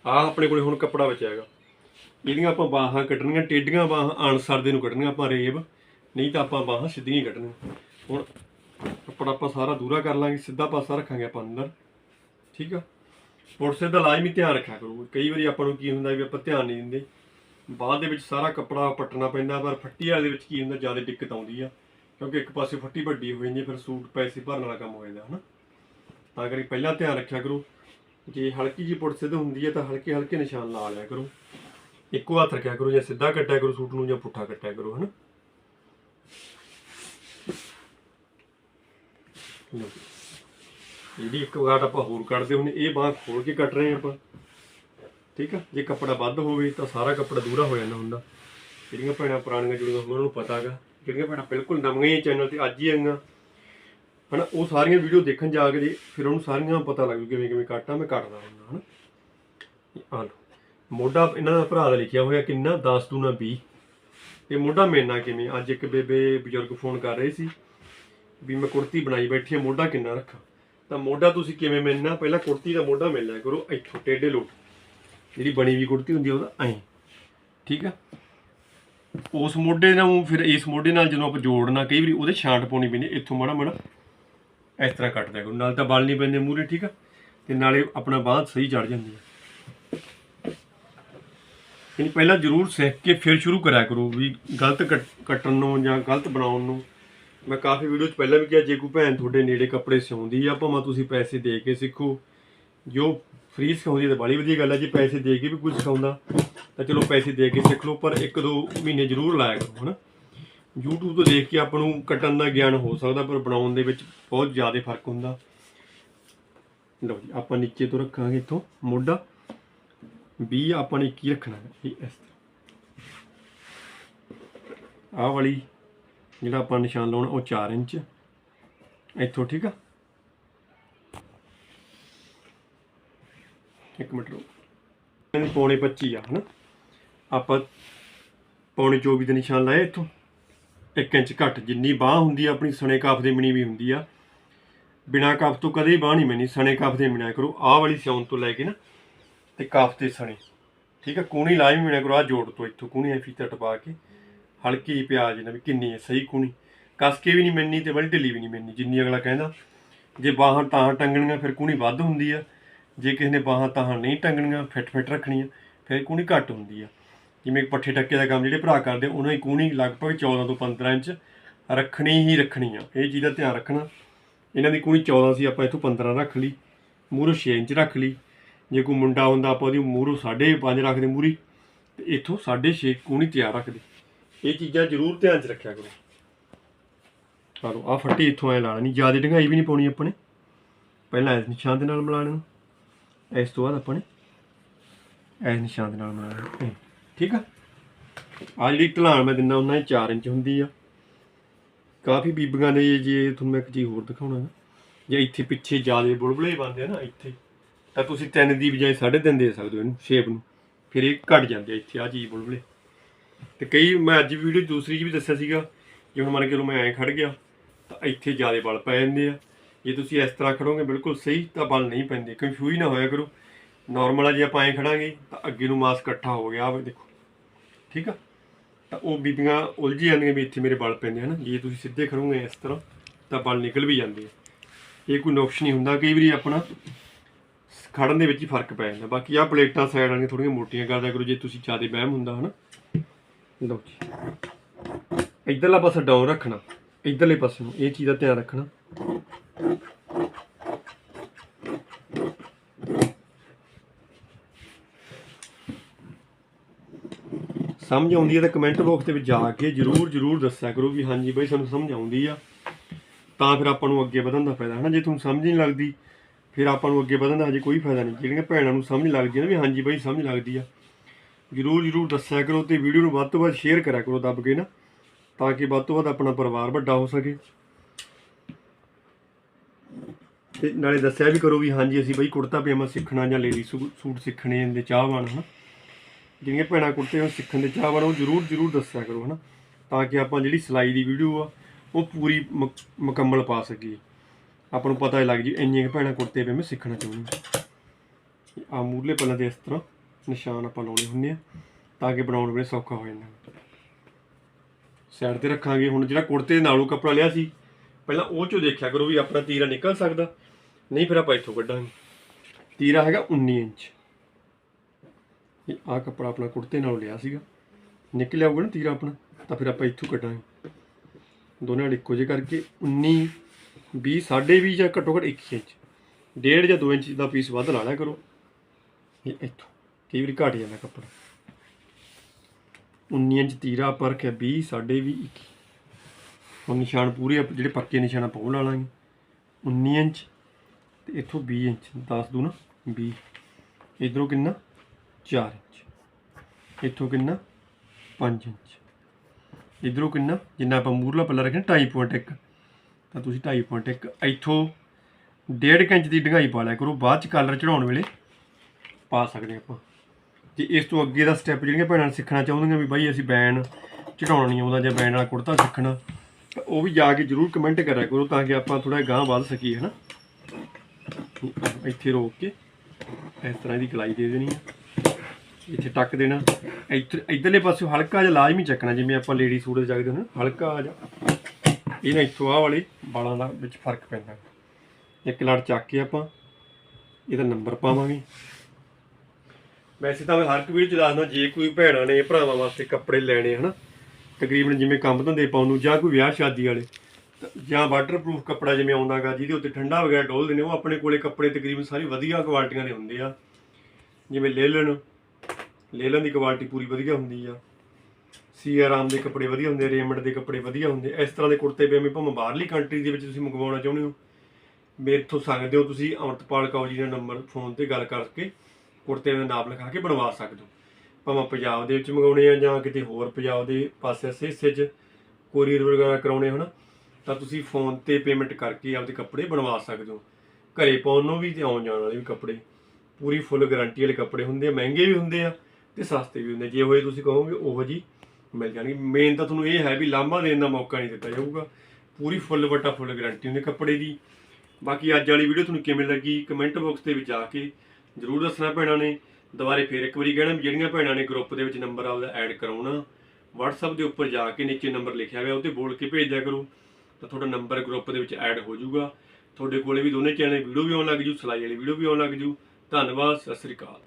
ਆਹ ਆਪਣੇ ਕੋਲੇ ਹੁਣ ਕੱਪੜਾ ਬਚਿਆ ਹੈਗਾ। ਇਹਦੀਆਂ ਆਪਾਂ ਬਾਹਾਂ ਕੱਟਣੀਆਂ ਟੇਡੀਆਂ ਬਾਹਾਂ ਅਨਸਰ ਦੇ ਨੂੰ ਕੱਟਣੀਆਂ ਆਪਾਂ ਰੇਬ, ਨਹੀਂ ਤਾਂ ਆਪਾਂ ਬਾਹਾਂ ਸਿੱਧੀਆਂ ਹੀ ਕੱਟਣੀਆਂ ਹੁਣ ਕੱਪੜਾ ਆਪਾਂ ਸਾਰਾ ਦੂਰਾ ਕਰ ਲਾਂਗੇ, ਸਿੱਧਾ ਪਾਸਾ ਰੱਖਾਂਗੇ ਆਪਾਂ ਅੰਦਰ। ਠੀਕ ਆ? ਪੁਰਸੇ ਦਾ ਲਾਜ਼ਮੀ ਧਿਆਨ ਰੱਖਿਆ ਕਰੋ। ਕਈ ਵਾਰੀ ਆਪਾਂ ਨੂੰ ਕੀ ਹੁੰਦਾ ਵੀ ਆਪਾਂ ਧਿਆਨ ਨਹੀਂ ਦਿੰਦੇ। ਬਾਅਦ ਦੇ ਵਿੱਚ ਸਾਰਾ ਕੱਪੜਾ ਪੱਟਣਾ ਪੈਂਦਾ ਪਰ ਫੱਟੀ ਵਾਲੇ ਦੇ ਵਿੱਚ ਕੀ ਹੁੰਦਾ ਜ਼ਿਆਦਾ ਦਿੱਕਤ ਆਉਂਦੀ ਆ। ਕਿਉਂਕਿ ਇੱਕ ਪਾਸੇ ਫੱਟੀ ਵੱਡੀ ਹੋ ਜਾਂਦੀ ਹੈ, ਫਿਰ ਸੂਟ ਪੈਸੇ ਭਰਨ ਵਾਲਾ ਕੰਮ ਹੋ ਜਾਂਦਾ ਹਨਾ? ਤਾਂ ਕਰਕੇ ਪਹਿਲਾਂ ਧਿਆਨ ਰੱਖਿਆ ਕਰੋ। ਜੇ ਹਲਕੀ ਜੀ ਪੁੱਟ ਸਿੱਧ ਹੁੰਦੀ ਹੈ ਤਾਂ ਹਲਕੇ ਹਲਕੇ ਨਿਸ਼ਾਨ ਲਾ ਲਿਆ ਕਰੋ। ਇੱਕੋ ਹੱਥ ਰੱਖਿਆ ਕਰੋ ਜਾਂ ਸਿੱਧਾ ਕੱਟਿਆ ਕਰੋ ਸੂਟ ਨੂੰ ਜਾਂ ਪੁੱਠਾ ਕੱਟਿਆ ਕਰੋ ਹਨਾ? ਲਓ। ਜਿਹੜੀ ਇੱਕ ਵਾਰ ਆਪਾਂ ਹੋਰ ਕੱਢਦੇ ਹੁੰਦੇ ਇਹ ਬਾਹ ਖੋਲ ਕੇ ਕੱਟ ਰਹੇ ਹਾਂ ਆਪਾਂ। ਠੀਕ ਆ? ਜੇ ਕੱਪੜਾ ਵੱਧ ਹੋਵੇ ਤਾਂ ਸਾਰਾ ਕੱਪੜਾ ਦੂਰਾ ਹੋ ਜਾਂਦਾ ਹੁੰਦਾ। ਜਿਹੜੀਆਂ ਭੈਣਾਂ ਪੁਰਾਣੀਆਂ ਜੁੜੀਆਂ ਹੋਈਆਂ ਉਹਨਾਂ ਨੂੰ ਪਤਾ ਹੈਗਾ। ਜਿਹੜੀਆਂ ਭੈਣਾਂ ਬਿਲਕੁਲ ਨਵੀਆਂ ਹੀ ਚੈਨਲ ਤੇ, ਅੱਜ ਹੀ ਆਈਆਂ। ਹਨਾ, ਉਹ ਸਾਰੀਆਂ ਵੀਡੀਓ ਦੇਖਣ ਜਾ ਕੇ ਜੇ ਫਿਰ ਉਹਨੂੰ ਸਾਰੀਆਂ ਪਤਾ ਲੱਗੂ ਕਿਵੇਂ ਕਿਵੇਂ ਕੱਟਾਂ, ਮੈਂ ਕੱਟਦਾ ਹੁੰਦਾ, ਹਨਾ। ਆ ਲਓ, ਮੋਢਾ ਇਹਨਾਂ ਦਾ ਭਰਾ ਦਾ ਲਿਖਿਆ ਹੋਇਆ, ਕਿੰਨਾ 10 ਦੂਣਾ ਨਾ 20 ਇਹ ਮੋਢਾ ਮੇਨਾ ਕਿਵੇਂ? ਅੱਜ ਇੱਕ ਬੇਬੇ ਬਜ਼ੁਰਗ ਫੋਨ ਕਰ ਰਹੇ ਸੀ ਵੀ ਮੈਂ ਕੁੜਤੀ ਬਣਾਈ ਬੈਠੀ ਹਾਂ ਮੋਢਾ ਕਿੰਨਾ ਰੱਖਾਂ? ਤਾਂ ਮੋਢਾ ਤੁਸੀਂ ਕਿਵੇਂ ਮਿਲਣਾ? ਪਹਿਲਾਂ ਕੁੜਤੀ ਦਾ ਮੋਢਾ ਮਿਲਣਾ ਕਰੋ, ਇੱਥੋਂ ਟੇਢੇ ਲੋਟ ਜਿਹੜੀ ਬਣੀ ਵੀ ਕੁੜਤੀ ਹੁੰਦੀ ਆ ਉਹਦਾ, ਐਂ। ਠੀਕ ਆ? ਉਸ ਮੋਢੇ ਨੂੰ ਫਿਰ ਇਸ ਮੋਢੇ ਨਾਲ ਜਦੋਂ ਆਪਾਂ ਜੋੜਨਾ, ਕਈ ਵਾਰੀ ਉਹਦੇ ਛਾਂਟ ਪਾਉਣੀ ਪੈਂਦੀ ਇੱਥੋਂ ਮਾੜਾ ਮਾੜਾ ਇਸ ਤਰ੍ਹਾਂ ਕੱਟ ਦਿਆ ਕਰੋ। ਨਾਲ ਤਾਂ ਬਲ ਨਹੀਂ ਪੈਂਦੇ ਮੂਰੇ ਠੀਕ ਆ? ਤੇ ਨਾਲੇ ਆਪਣਾ ਬਾਂਹ ਸਹੀ ਚੜ ਜਾਂਦੀ ਹੈ ਇਹਨੂੰ ਪਹਿਲਾਂ ਜ਼ਰੂਰ ਸਿੱਖ ਕੇ ਫਿਰ ਸ਼ੁਰੂ ਕਰਿਆ ਕਰੋ ਵੀ ਗਲਤ ਕੱਟ- ਕੱਟਣ ਨੂੰ ਜਾਂ ਗਲਤ ਬਣਾਉਣ ਨੂੰ। ਮੈਂ ਕਾਫੀ ਵੀਡੀਓ 'ਚ ਪਹਿਲਾਂ ਵੀ ਕਿਹਾ, ਜੇ ਕੋਈ ਭੈਣ ਤੁਹਾਡੇ ਨੇੜੇ ਕੱਪੜੇ ਸਿਉਂਦੀ ਆ, ਭਾਵੇਂ ਤੁਸੀਂ ਪੈਸੇ ਦੇ ਕੇ ਸਿੱਖੋ, ਜੋ ਫ੍ਰੀ ਸਿਖਾਉਂਦੀ ਹੈ ਤਾਂ ਬੜੀ ਵਧੀਆ ਗੱਲ ਹੈ, ਜੇ ਪੈਸੇ ਦੇ ਕੇ ਵੀ ਕੁਝ ਸਿਖਾਉਂਦਾ, ਤਾਂ ਚਲੋ ਪੈਸੇ ਦੇ ਕੇ ਸਿੱਖ ਲਓ, ਪਰ ਇੱਕ ਦੋ ਮਹੀਨੇ ਜ਼ਰੂਰ ਲਾਇਆ ਕਰੋ, ਹਨਾ? YouTube ਤੋਂ ਦੇਖ ਕੇ ਆਪਾਂ ਨੂੰ ਕੱਟਣ ਦਾ ਗਿਆਨ ਹੋ ਸਕਦਾ, ਪਰ ਬਣਾਉਣ ਦੇ ਵਿੱਚ ਬਹੁਤ ਜ਼ਿਆਦਾ ਫ਼ਰਕ ਹੁੰਦਾ। ਲਓ ਜੀ, ਆਪਾਂ ਨੀਚੇ ਤੋਂ ਰੱਖਾਂਗੇ ਇੱਥੋਂ ਮੋਢਾ। 20 ਆਪਾਂ ਨੇ ਕੀ ਰੱਖਣਾ ਹੈ? ਇਸ ਤਰ੍ਹਾਂ। ਆਹ ਵਾਲੀ ਜਿਹੜਾ ਆਪਾਂ ਨਿਸ਼ਾਨ ਲਾਉਣਾ, ਉਹ 4 ਇੰਚ। ਇੱਥੋਂ, ਠੀਕ ਆ? ਇੱਕ ਮਿੰਟ ਰੁਕੋ। ਇਹਦੀ ਪੌਣੇ 25 ਆ, ਹਨਾ? ਆਪਾਂ ਪੌਣੇ 24 ਦੇ ਨਿਸ਼ਾਨ ਲਾਏ ਇੱਥੋਂ। 1 ਇੰਚ ਘੱਟ, ਜਿੰਨੀ ਬਾਹ ਹੁੰਦੀ ਆ ਆਪਣੀ, ਸਣੇ ਕਾਫ ਦੇ ਮਣੀ ਵੀ ਹੁੰਦੀ ਆ। ਬਿਨਾ ਕਾਫ ਤੋਂ ਕਦੇ ਬਾਹ ਨਹੀਂ ਮੈਨੀ ਸਣੇ ਕਾਫ ਦੇ ਮਿਣਿਆ ਕਰੋ। ਆਹ ਵਾਲੀ ਸਿਉਣ ਤੋਂ ਲੈ ਕੇ ਨਾ, ਤੇ ਕਾਫ ਤੇ ਸਣੇ। ਠੀਕ ਆ, ਕੂਣੀ ਲਾਜ਼ਮੀ ਮਿਣਿਆ ਕਰੋ ਆ ਜੋੜ ਤੋਂ ਇੱਥੋਂ ਕੂਣੀ ਐ, ਫੀਤਾ ਟਪਾ ਕੇ। ਹਲਕੀ ਜਿਹੀ ਪਿਆਜ਼ ਨਾ ਵੀ ਕਿੰਨੀ ਹੈ ਸਹੀ ਕੂਣੀ। ਕਸ ਕੇ ਵੀ ਨਹੀਂ ਮੈਨੀ ਤੇ ਬੜੀ ਢਿੱਲੀ ਵੀ ਨਹੀਂ ਮੈਨੀ ਜਿੰਨੀ ਅਗਲਾ ਕਹਿੰਦਾ। ਜੇ ਬਾਹਾਂ ਤਾਂ ਟੰਗਣੀਆਂ, ਫਿਰ ਕੂਣੀ ਵੱਧ ਹੁੰਦੀ ਆ। ਜੇ ਕਿਸੇ ਨੇ ਬਾਹਾਂ ਤਾਹਾਂ ਨਹੀਂ ਟੰਗਣੀਆਂ, ਫਿੱਟ ਫਿੱਟ ਰੱਖਣੀਆਂ, ਫਿਰ ਕੂਣੀ ਘੱਟ ਹੁੰਦੀ ਆ। ਜਿਵੇਂ ਪੱਠੇ ਟੱਕੇ ਦਾ ਕੰਮ ਜਿਹੜੇ ਭਰਾ ਕਰਦੇ, ਉਹਨਾਂ ਦੀ ਕੂਣੀ ਲਗਭਗ 14 ਤੋਂ 15 ਇੰਚ ਰੱਖਣੀ ਹੀ ਰੱਖਣੀ ਆ। ਇਹ ਚੀਜ਼ ਦਾ ਧਿਆਨ ਰੱਖਣਾ। ਇਹਨਾਂ ਦੀ ਕੂਣੀ 14 ਸੀ, ਆਪਾਂ ਇੱਥੋਂ 15 ਰੱਖ ਲਈ, ਮੂਹਰੋਂ 6 ਇੰਚ ਰੱਖ ਲਈ। ਜੇ ਕੋਈ ਮੁੰਡਾ ਹੁੰਦਾ, ਆਪਾਂ ਉਹਦੀ ਮੂਹਰੋਂ 5.5 ਰੱਖਦੇ ਮੂਰੀ ਤੇ ਇੱਥੋਂ 6.5 ਕੂਣੀ ਤਿਆਰ ਰੱਖਦੇ ਇਹ ਚੀਜ਼ਾਂ ਜ਼ਰੂਰ ਧਿਆਨ 'ਚ ਰੱਖਿਆ ਕਰੋ। ਚਲੋ ਆ ਫੱਟੀ ਇੱਥੋਂ ਐ ਲਾ ਲੈਣੀ, ਜ਼ਿਆਦਾ ਡੰਗਾਈ ਵੀ ਨਹੀਂ ਪਾਉਣੀ ਆਪਣੇ ਪਹਿਲਾਂ ਇਸ ਨਿਸ਼ਾਨ ਦੇ ਨਾਲ ਮਿਲਾ ਲੈਣਾ। ਇਸ ਤੋਂ ਬਾਅਦ ਆਪਾਂ ਨੇ ਇਸ ਨਿਸ਼ਾਨ ਦੇ ਨਾਲ ਮਿਲਾ ਲੈਣਾ ਠੀਕ ਆ? ਆ ਜਿਹੜੀ ਢਲਾਣ ਮੈਂ ਦਿੰਦਾ, ਉਹਨਾਂ 4 ਇੰਚ ਹੁੰਦੀ ਆ। ਕਾਫੀ ਬੀਬੀਆਂ ਨੇ ਜੇ ਤੁਹਾਨੂੰ ਮੈਂ ਇੱਕ ਚੀਜ਼ ਹੋਰ ਦਿਖਾਉਣਾ ਨਾ, ਜੇ ਇੱਥੇ ਪਿੱਛੇ ਜ਼ਿਆਦਾ ਬੁਲਬੁਲੇ ਬੰਦੇ ਆ ਨਾ, ਇੱਥੇ, ਤਾਂ ਤੁਸੀਂ ਤਿੰਨ ਦੀ ਬਜਾਏ 3.5 ਦੇ ਸਕਦੇ ਹੋ ਇਹਨੂੰ, ਸ਼ੇਪ ਨੂੰ। ਫਿਰ ਇਹ ਘਟ ਜਾਂਦੇ ਆ ਇੱਥੇ ਆ ਚੀਜ਼ ਬੁਲਬੁਲੇ। ਤੇ ਕਈ, ਮੈਂ ਅੱਜ ਵੀਡੀਓ ਦੂਸਰੀ 'ਚ ਵੀ ਦੱਸਿਆ ਸੀਗਾ, ਜੇ ਹੁਣ ਮੰਨ ਕੇ ਲਓ ਮੈਂ ਐਂ ਖੜ ਗਿਆ, ਤਾਂ ਇੱਥੇ ਜ਼ਿਆਦਾ ਬਲ ਪੈ ਜਾਂਦੇ ਆ। ਜੇ ਤੁਸੀਂ ਇਸ ਤਰ੍ਹਾਂ ਖੜੋਗੇ, ਬਿਲਕੁਲ ਸਹੀ ਤਾਂ ਬਲ ਨਹੀਂ ਪੈਂਦੇ ਕਨਫਿਊਜ਼ ਨਾ ਹੋਇਆ ਕਰੋ। ਨਾਰਮਲ ਆ ਜੇ ਆਪਾਂ ਐਂ ਖੜਾਂਗੇ, ਤਾਂ ਅੱਗੇ ਨੂੰ ਮਾਸ ਇਕੱਠਾ ਹੋ ਗਿਆ ਆ ਦੇਖੋ। ਠੀਕ ਆ? ਤਾਂ ਉਹ ਬੀਬੀਆਂ ਉਲਝੀ ਜਾਂਦੀਆਂ ਵੀ ਇੱਥੇ ਮੇਰੇ ਬਲ ਪੈਂਦੇ ਹਨ ਜੇ ਤੁਸੀਂ ਸਿੱਧੇ ਖੜੋਗੇ ਇਸ ਤਰ੍ਹਾਂ, ਤਾਂ ਬਲ ਨਿਕਲ ਵੀ ਜਾਂਦੇ ਆ। ਇਹ ਕੋਈ ਨੁਕਸ ਨਹੀਂ ਹੁੰਦਾ, ਕਈ ਵਾਰੀ ਆਪਣਾ ਖੜਨ ਦੇ ਵਿੱਚ ਹੀ ਫ਼ਰਕ ਪੈ ਜਾਂਦਾ। ਬਾਕੀ ਆ ਪਲੇਟਾਂ ਸਾਈਡ ਵਾਲੀਆਂ ਥੋੜੀਆਂ ਮੋਟੀਆਂ ਕਰ ਦਿਆ ਕਰੋ, ਜੇ ਤੁਸੀਂ ਜ਼ਿਆਦਾ ਵਹਿਮ ਹੁੰਦਾ, ਹਨਾ। ਲਓ ਜੀ। ਇਧਰਲਾ ਪਾਸਾ ਡਾਊਨ ਰੱਖਣਾ, ਇਧਰਲੇ ਪਾਸੇ ਨੂੰ, ਇਹ ਚੀਜ਼ ਦਾ ਧਿਆਨ ਰੱਖਣਾ। ਸਮਝ ਆਉਂਦੀ ਹੈ ਤਾਂ ਕਮੈਂਟ ਬਾਕਸ ਦੇ ਵਿੱਚ ਜਾ ਕੇ ਜਰੂਰ ਜਰੂਰ ਦੱਸਿਆ ਕਰੋ ਵੀ ਹਾਂਜੀ ਬਈ ਸਾਨੂੰ ਸਮਝ ਆਉਂਦੀ ਆ। ਤਾਂ ਫਿਰ ਆਪਾਂ ਨੂੰ ਅੱਗੇ ਵਧਣ ਦਾ ਫਾਇਦਾ ਹੈ ਨਾ ਜੇ ਤੁਹਾਨੂੰ ਸਮਝ ਨਹੀਂ ਲੱਗਦੀ, ਫਿਰ ਆਪਾਂ ਨੂੰ ਅੱਗੇ ਵਧਣ ਦਾ ਹਜੇ ਕੋਈ ਫਾਇਦਾ ਨਹੀਂ। ਜਿਹੜੀਆਂ ਭੈਣਾਂ ਨੂੰ ਸਮਝ ਲੱਗਦੀ ਹੈ ਨਾ ਵੀ ਹਾਂਜੀ ਬਈ ਸਮਝ ਲੱਗਦੀ ਆ। ਜਰੂਰ ਜਰੂਰ ਦੱਸਿਆ ਕਰੋ ਤੇ ਵੀਡੀਓ ਨੂੰ ਵੱਧ ਤੋਂ ਵੱਧ ਸ਼ੇਅਰ ਕਰਿਆ ਕਰੋ ਦੱਬ ਕੇ ਨਾ, ਤਾਂ ਕਿ ਵੱਧ ਤੋਂ ਵੱਧ ਆਪਣਾ ਪਰਿਵਾਰ ਵੱਡਾ ਹੋ ਸਕੇ। ਤੇ ਨਾਲੇ ਦੱਸਿਆ ਵੀ ਕਰੋ ਵੀ ਹਾਂਜੀ, ਅਸੀਂ ਬਈ ਕੁੜਤਾ ਪਜਾਮਾ ਸਿੱਖਣਾ ਜਾਂ ਲੇਡੀ ਸੂਟ ਸਿੱਖਣੇ ਦੇ ਚਾਹਵਾਨ, ਹਨਾ? ਜਿਹੜੀਆਂ ਭੈਣਾਂ ਕੁੜਤੇ ਨੂੰ ਸਿੱਖਣ ਦੇ ਚਾਹਵਾਨ, ਉਹ ਜਰੂਰ ਜਰੂਰ ਦੱਸਿਆ ਕਰੋ, ਹਨਾ? ਤਾਂ ਕਿ ਆਪਾਂ ਜਿਹੜੀ ਸਿਲਾਈ ਦੀ ਵੀਡੀਓ ਆ, ਉਹ ਪੂਰੀ ਮੁਕ- ਮੁਕੰਮਲ ਪਾ ਸਕੀਏ। ਆਪਾਂ ਨੂੰ ਪਤਾ ਹੀ ਲੱਗ ਜੀ ਇੰਨੀਆਂ ਭੈਣਾਂ ਕੁੜਤੇ ਪਜਾਮੇ ਸਿੱਖਣਾ ਚਾਹੁੰਦੀਆਂ। ਆ ਮੂਰਲੇ ਪੱਲਾਂ ਦੇ ਇਸ ਤਰ੍ਹਾਂ ਨਿਸ਼ਾਨ ਆਪਾਂ ਲਾਉਣੇ ਹੁੰਦੇ ਆ, ਤਾਂ ਕਿ ਬਣਾਉਣ ਵੇਲੇ ਸੌਖਾ ਹੋ ਜਾਂਦਾ। ਸਾਈਡ ਤੇ ਰੱਖਾਂਗੇ, ਹੁਣ ਜਿਹੜਾ ਕੁੜਤੇ ਨਾਲੋਂ ਕੱਪੜਾ ਲਿਆ ਸੀ ਪਹਿਲਾਂ ਉਹ ਚੋਂ ਦੇਖਿਆ ਕਰੋ ਵੀ ਆਪਣਾ ਤੀਰਾ ਨਿਕਲ ਸਕਦਾ। ਨਹੀਂ ਫਿਰ ਆਪਾਂ ਇੱਥੋਂ ਕੱਢਾਂਗੇ। ਤੀਰਾ ਹੈਗਾ 19 ਇੰਚ। ਇਹ ਆ ਕੱਪੜਾ ਆਪਣਾ ਕੁੜਤੇ ਨਾਲ ਲਿਆ ਸੀਗਾ। ਨਿਕਲਿਆ ਹੋਊਗਾ ਨਾ ਤੀਰਾ ਆਪਣਾ, ਤਾਂ ਫਿਰ ਆਪਾਂ ਇੱਥੋਂ ਕੱਢਾਂਗੇ। ਦੋਨਾਂ ਨਾਲ ਇੱਕੋ ਜਿਹੇ ਕਰਕੇ 19 20 ਸਾਢੇ 20 ਜਾਂ ਘੱਟੋ ਘੱਟ 21 ਇੰਚ। ਡੇਢ ਜਾਂ 2 ਇੰਚ ਦਾ ਪੀਸ ਵੱਧ ਲਾ ਲਿਆ ਕਰੋ। ਇਹ ਇੱਥੋਂ, ਕਈ ਵਾਰੀ ਘਟ ਜਾਂਦਾ ਕੱਪੜਾ। 19 ਇੰਚ ਤੀਰਾ ਆਪਾਂ ਰੱਖਿਆ 20 ਸਾਢੇ 20 21 ਹੁਣ ਨਿਸ਼ਾਨ ਪੂਰੇ ਆਪਾਂ ਜਿਹੜੇ ਪੱਕੇ ਨਿਸ਼ਾਨ ਆਪਾਂ ਉਹ ਲਾ ਲਾਂਗੇ। 19 ਇੰਚ ਤੇ ਇੱਥੋਂ 20 ਇੰਚ। 10 ਦੂ ਨਾ 20 ਇਧਰੋਂ ਕਿੰਨਾ? 4 ਇੰਚ। ਇੱਥੋਂ ਕਿੰਨਾ? 5 ਇੰਚ। ਇਧਰੋਂ ਕਿੰਨਾ? ਜਿੰਨਾ ਆਪਾਂ ਮੂਰਲਾ ਪੱਲਾ ਰੱਖਿਆ 2.1 ਤਾਂ ਤੁਸੀਂ 2.1 ਇੱਥੋਂ 1.5 ਇੰਚ ਦੀ ਡੂੰਘਾਈ ਪਾ ਲਿਆ ਕਰੋ। ਬਾਅਦ ਚ ਕਲਰ ਚੜਾਉਣ ਵੇਲੇ ਪਾ ਸਕਦੇ ਆਪਾਂ। ਜੇ ਇਸ ਤੋਂ ਅੱਗੇ ਦਾ ਸਟੈਪ ਜਿਹੜੀਆਂ ਭੈਣਾਂ ਸਿੱਖਣਾ ਚਾਹੁੰਦੀਆਂ ਵੀ ਬਾਈ ਅਸੀਂ ਬੈਨ ਚੜਾਉਣਾ ਨਹੀਂ ਆਉਂਦਾ ਜਾਂ ਬੈਨ ਵਾਲਾ ਕੁੜਤਾ ਸਿੱਖਣਾ ਉਹ ਵੀ ਜਾ ਕੇ ਜਰੂਰ ਕਮੈਂਟ ਕਰਿਆ ਕਰੋ ਤਾਂ ਕਿ ਆਪਾਂ ਥੋੜਾ ਗਾਂਹ ਵੱਧ ਸਕੀਏ, ਹਨਾ? ਇੱਥੇ ਰੋਕ ਕੇ ਇਸ ਤਰ੍ਹਾਂ ਦੀ ਗਲਾਈ ਦੇ ਦੇਣੀ ਹੈ ਇੱਥੇ ਟੱਕ ਦੇਣਾ। ਇੱਥੇ, ਇਧਰਲੇ ਪਾਸੇ ਹਲਕਾ ਜਿਹਾ ਲਾਜ਼ਮੀ ਚੱਕਣਾ, ਜਿਵੇਂ ਆਪਾਂ ਲੇਡੀ ਸੂਟ ਦੇ ਚੱਕਦੇ ਹੁੰਦੇ ਨਾ ਹਲਕਾ ਜਿਹਾ। ਇਹ ਨਾ ਇੱਥੋਂ ਆਹ ਵਾਲੇ ਬਾਲਾਂ ਦਾ ਵਿੱਚ ਫ਼ਰਕ ਪੈਂਦਾ। ਇੱਕ ਲੜ ਚੱਕ ਕੇ ਆਪਾਂ, ਇਹਦਾ ਨੰਬਰ ਪਾਵਾਂਗੇ। ਵੈਸੇ ਤਾਂ ਮੈਂ ਹਰ ਇੱਕ ਵੀਡੀਓ ਚ ਦੱਸਦਾ, ਜੇ ਕੋਈ ਭੈਣਾਂ ਨੇ ਭਰਾਵਾਂ ਵਾਸਤੇ ਕੱਪੜੇ ਲੈਣੇ, ਹਨਾ? ਤਕਰੀਬਨ ਜਿਵੇਂ ਕੰਮ ਧੰਦੇ ਪਾਉਣ ਨੂੰ, ਜਾਂ ਕੋਈ ਵਿਆਹ ਸ਼ਾਦੀ ਵਾਲੇ, ਤਾਂ ਜਾਂ ਵਾਟਰਪ੍ਰੂਫ ਕੱਪੜਾ ਜਿਵੇਂ ਆਉਂਦਾਗਾ, ਜਿਹਦੇ ਉੱਤੇ ਠੰਡਾ ਵਗੈਰਾ ਡੋਲਦੇ ਨੇ ਉਹ ਆਪਣੇ ਕੋਲੇ ਕੱਪੜੇ ਤਕਰੀਬਨ ਸਾਰੀ ਵਧੀਆ ਕੁਆਲਿਟੀਆਂ ਦੇ ਹੁੰਦੇ ਆ ਜਿਵੇਂ ਲੇਲਨ ਲੇਲਨ ਦੀ ਕੁਆਲਿਟੀ ਪੂਰੀ ਵਧੀਆ ਹੁੰਦੀ ਆ ਸੀ ਆਰਾਮ ਦੇ ਕੱਪੜੇ ਵਧੀਆ ਹੁੰਦੇ ਆ ਰੇਮੰਡ ਦੇ ਕੱਪੜੇ ਵਧੀਆ ਹੁੰਦੇ ਆ। ਇਸ ਤਰ੍ਹਾਂ ਦੇ ਕੁੜਤੇ ਪਜਾਮੇ ਭਾਵੇਂ ਬਾਹਰਲੀ ਕੰਟਰੀ ਦੇ ਵਿੱਚ ਤੁਸੀਂ ਮੰਗਵਾਉਣਾ ਚਾਹੁੰਦੇ ਹੋ, ਮੇਰੇ ਤੋਂ ਸਕਦੇ ਹੋ ਤੁਸੀਂ, ਅਮਰਤਪਾਲ ਕੌਰ ਜੀ ਦਾ ਨੰਬਰ ਫੋਨ ਤੇ ਗੱਲ ਕਰਕੇ ਕੁੜਤੇ ਦਾ ਨਾਪ ਲਿਖਾ ਕੇ ਬਣਵਾ ਸਕਦੇ ਹੋ ਭਾਵੇਂ ਪੰਜਾਬ ਦੇ ਵਿੱਚ ਮੰਗਾਉਣੇ ਆ ਜਾਂ ਕਿਤੇ ਹੋਰ ਪੰਜਾਬ ਦੇ ਪਾਸੇ ਹਿੱਸੇ ਹਿੱਸੇ 'ਚ ਕੋਰੀਅਰ ਵਗੈਰਾ ਕਰਾਉਣੇ ਹੋਣ, ਤਾਂ ਤੁਸੀਂ ਫੋਨ ਤੇ ਪੇਮੈਂਟ ਕਰਕੇ ਆਪਦੇ ਕੱਪੜੇ ਬਣਵਾ ਸਕਦੇ ਹੋ। ਘਰੇ ਪਾਉਣ ਨੂੰ ਵੀ ਤੇ ਆਉਣ ਜਾਣ ਵਾਲੇ ਵੀ ਕੱਪੜੇ। ਪੂਰੀ ਫੁੱਲ ਗਾਰੰਟੀ ਵਾਲੇ ਕੱਪੜੇ ਹੁੰਦੇ ਆ, ਮਹਿੰਗੇ ਵੀ ਹੁੰਦੇ ਆ ਤੇ ਸਸਤੇ ਵੀ ਹੁੰਦੇ ਆ। ਜੇ ਹੋਏ ਤੁਸੀਂ ਕਹੋਗੇ, ਉਹੋ ਜੀ ਮਿਲ ਜਾਣਗੇ। ਮੇਨ ਤਾਂ ਤੁਹਾਨੂੰ ਇਹ ਹੈ ਵੀ ਲਾਂਭਾ ਦੇਣ ਦਾ ਮੌਕਾ ਨਹੀਂ ਦਿੱਤਾ ਜਾਊਗਾ। ਪੂਰੀ ਫੁੱਲ ਵੱਟਾ ਫੁੱਲ ਗਾਰੰਟੀ ਹੁੰਦੀ ਕੱਪੜੇ ਦੀ। ਬਾਕੀ ਅੱਜ ਵਾਲੀ ਵੀਡੀਓ ਤੁਹਾਨੂੰ ਕਿਵੇਂ ਲੱਗੀ ਕਮੈਂਟ ਬਾਕਸ ਦੇ ਵਿੱਚ ਜਾ ਕੇ ਜਰੂਰ ਦੱਸਣਾ ਭੈਣਾਂ ਨੇ। ਦੁਬਾਰੇ ਫੇਰ ਇੱਕ ਵਾਰੀ ਕਹਿਣਾ ਵੀ ਜਿਹੜੀਆਂ ਭੈਣਾਂ ਨੇ ਗਰੁੱਪ ਦੇ ਵਿੱਚ ਨੰਬਰ ਆਪਦਾ ਐਡ ਕਰਾਉਣਾ, WhatsApp ਦੇ ਉੱਪਰ ਜਾ ਕੇ ਨੀਚੇ ਨੰਬਰ ਲਿਖਿਆ ਹੋਇਆ ਉਹ ਬੋਲ ਕੇ ਭੇਜ ਦਿਆ ਕਰੋ। ਤਾਂ ਤੁਹਾਡਾ ਨੰਬਰ ਗਰੁੱਪ ਦੇ ਵਿੱਚ ਐਡ ਹੋ ਜਾਊਗਾ। ਤੁਹਾਡੇ ਕੋਲੇ ਵੀ ਦੋਨੇ ਚੈਨਲ ਵੀਡੀਓ ਵੀ ਆਉਣ ਲੱਗ ਜੂ, ਸਿਲਾਈ ਵਾਲੀ ਵੀਡੀਓ ਵੀ ਆਉਣ ਲੱਗ ਜੂ। ਧੰਨਵਾਦ, ਸਤਿ ਸ੍ਰੀ ਅਕਾਲ।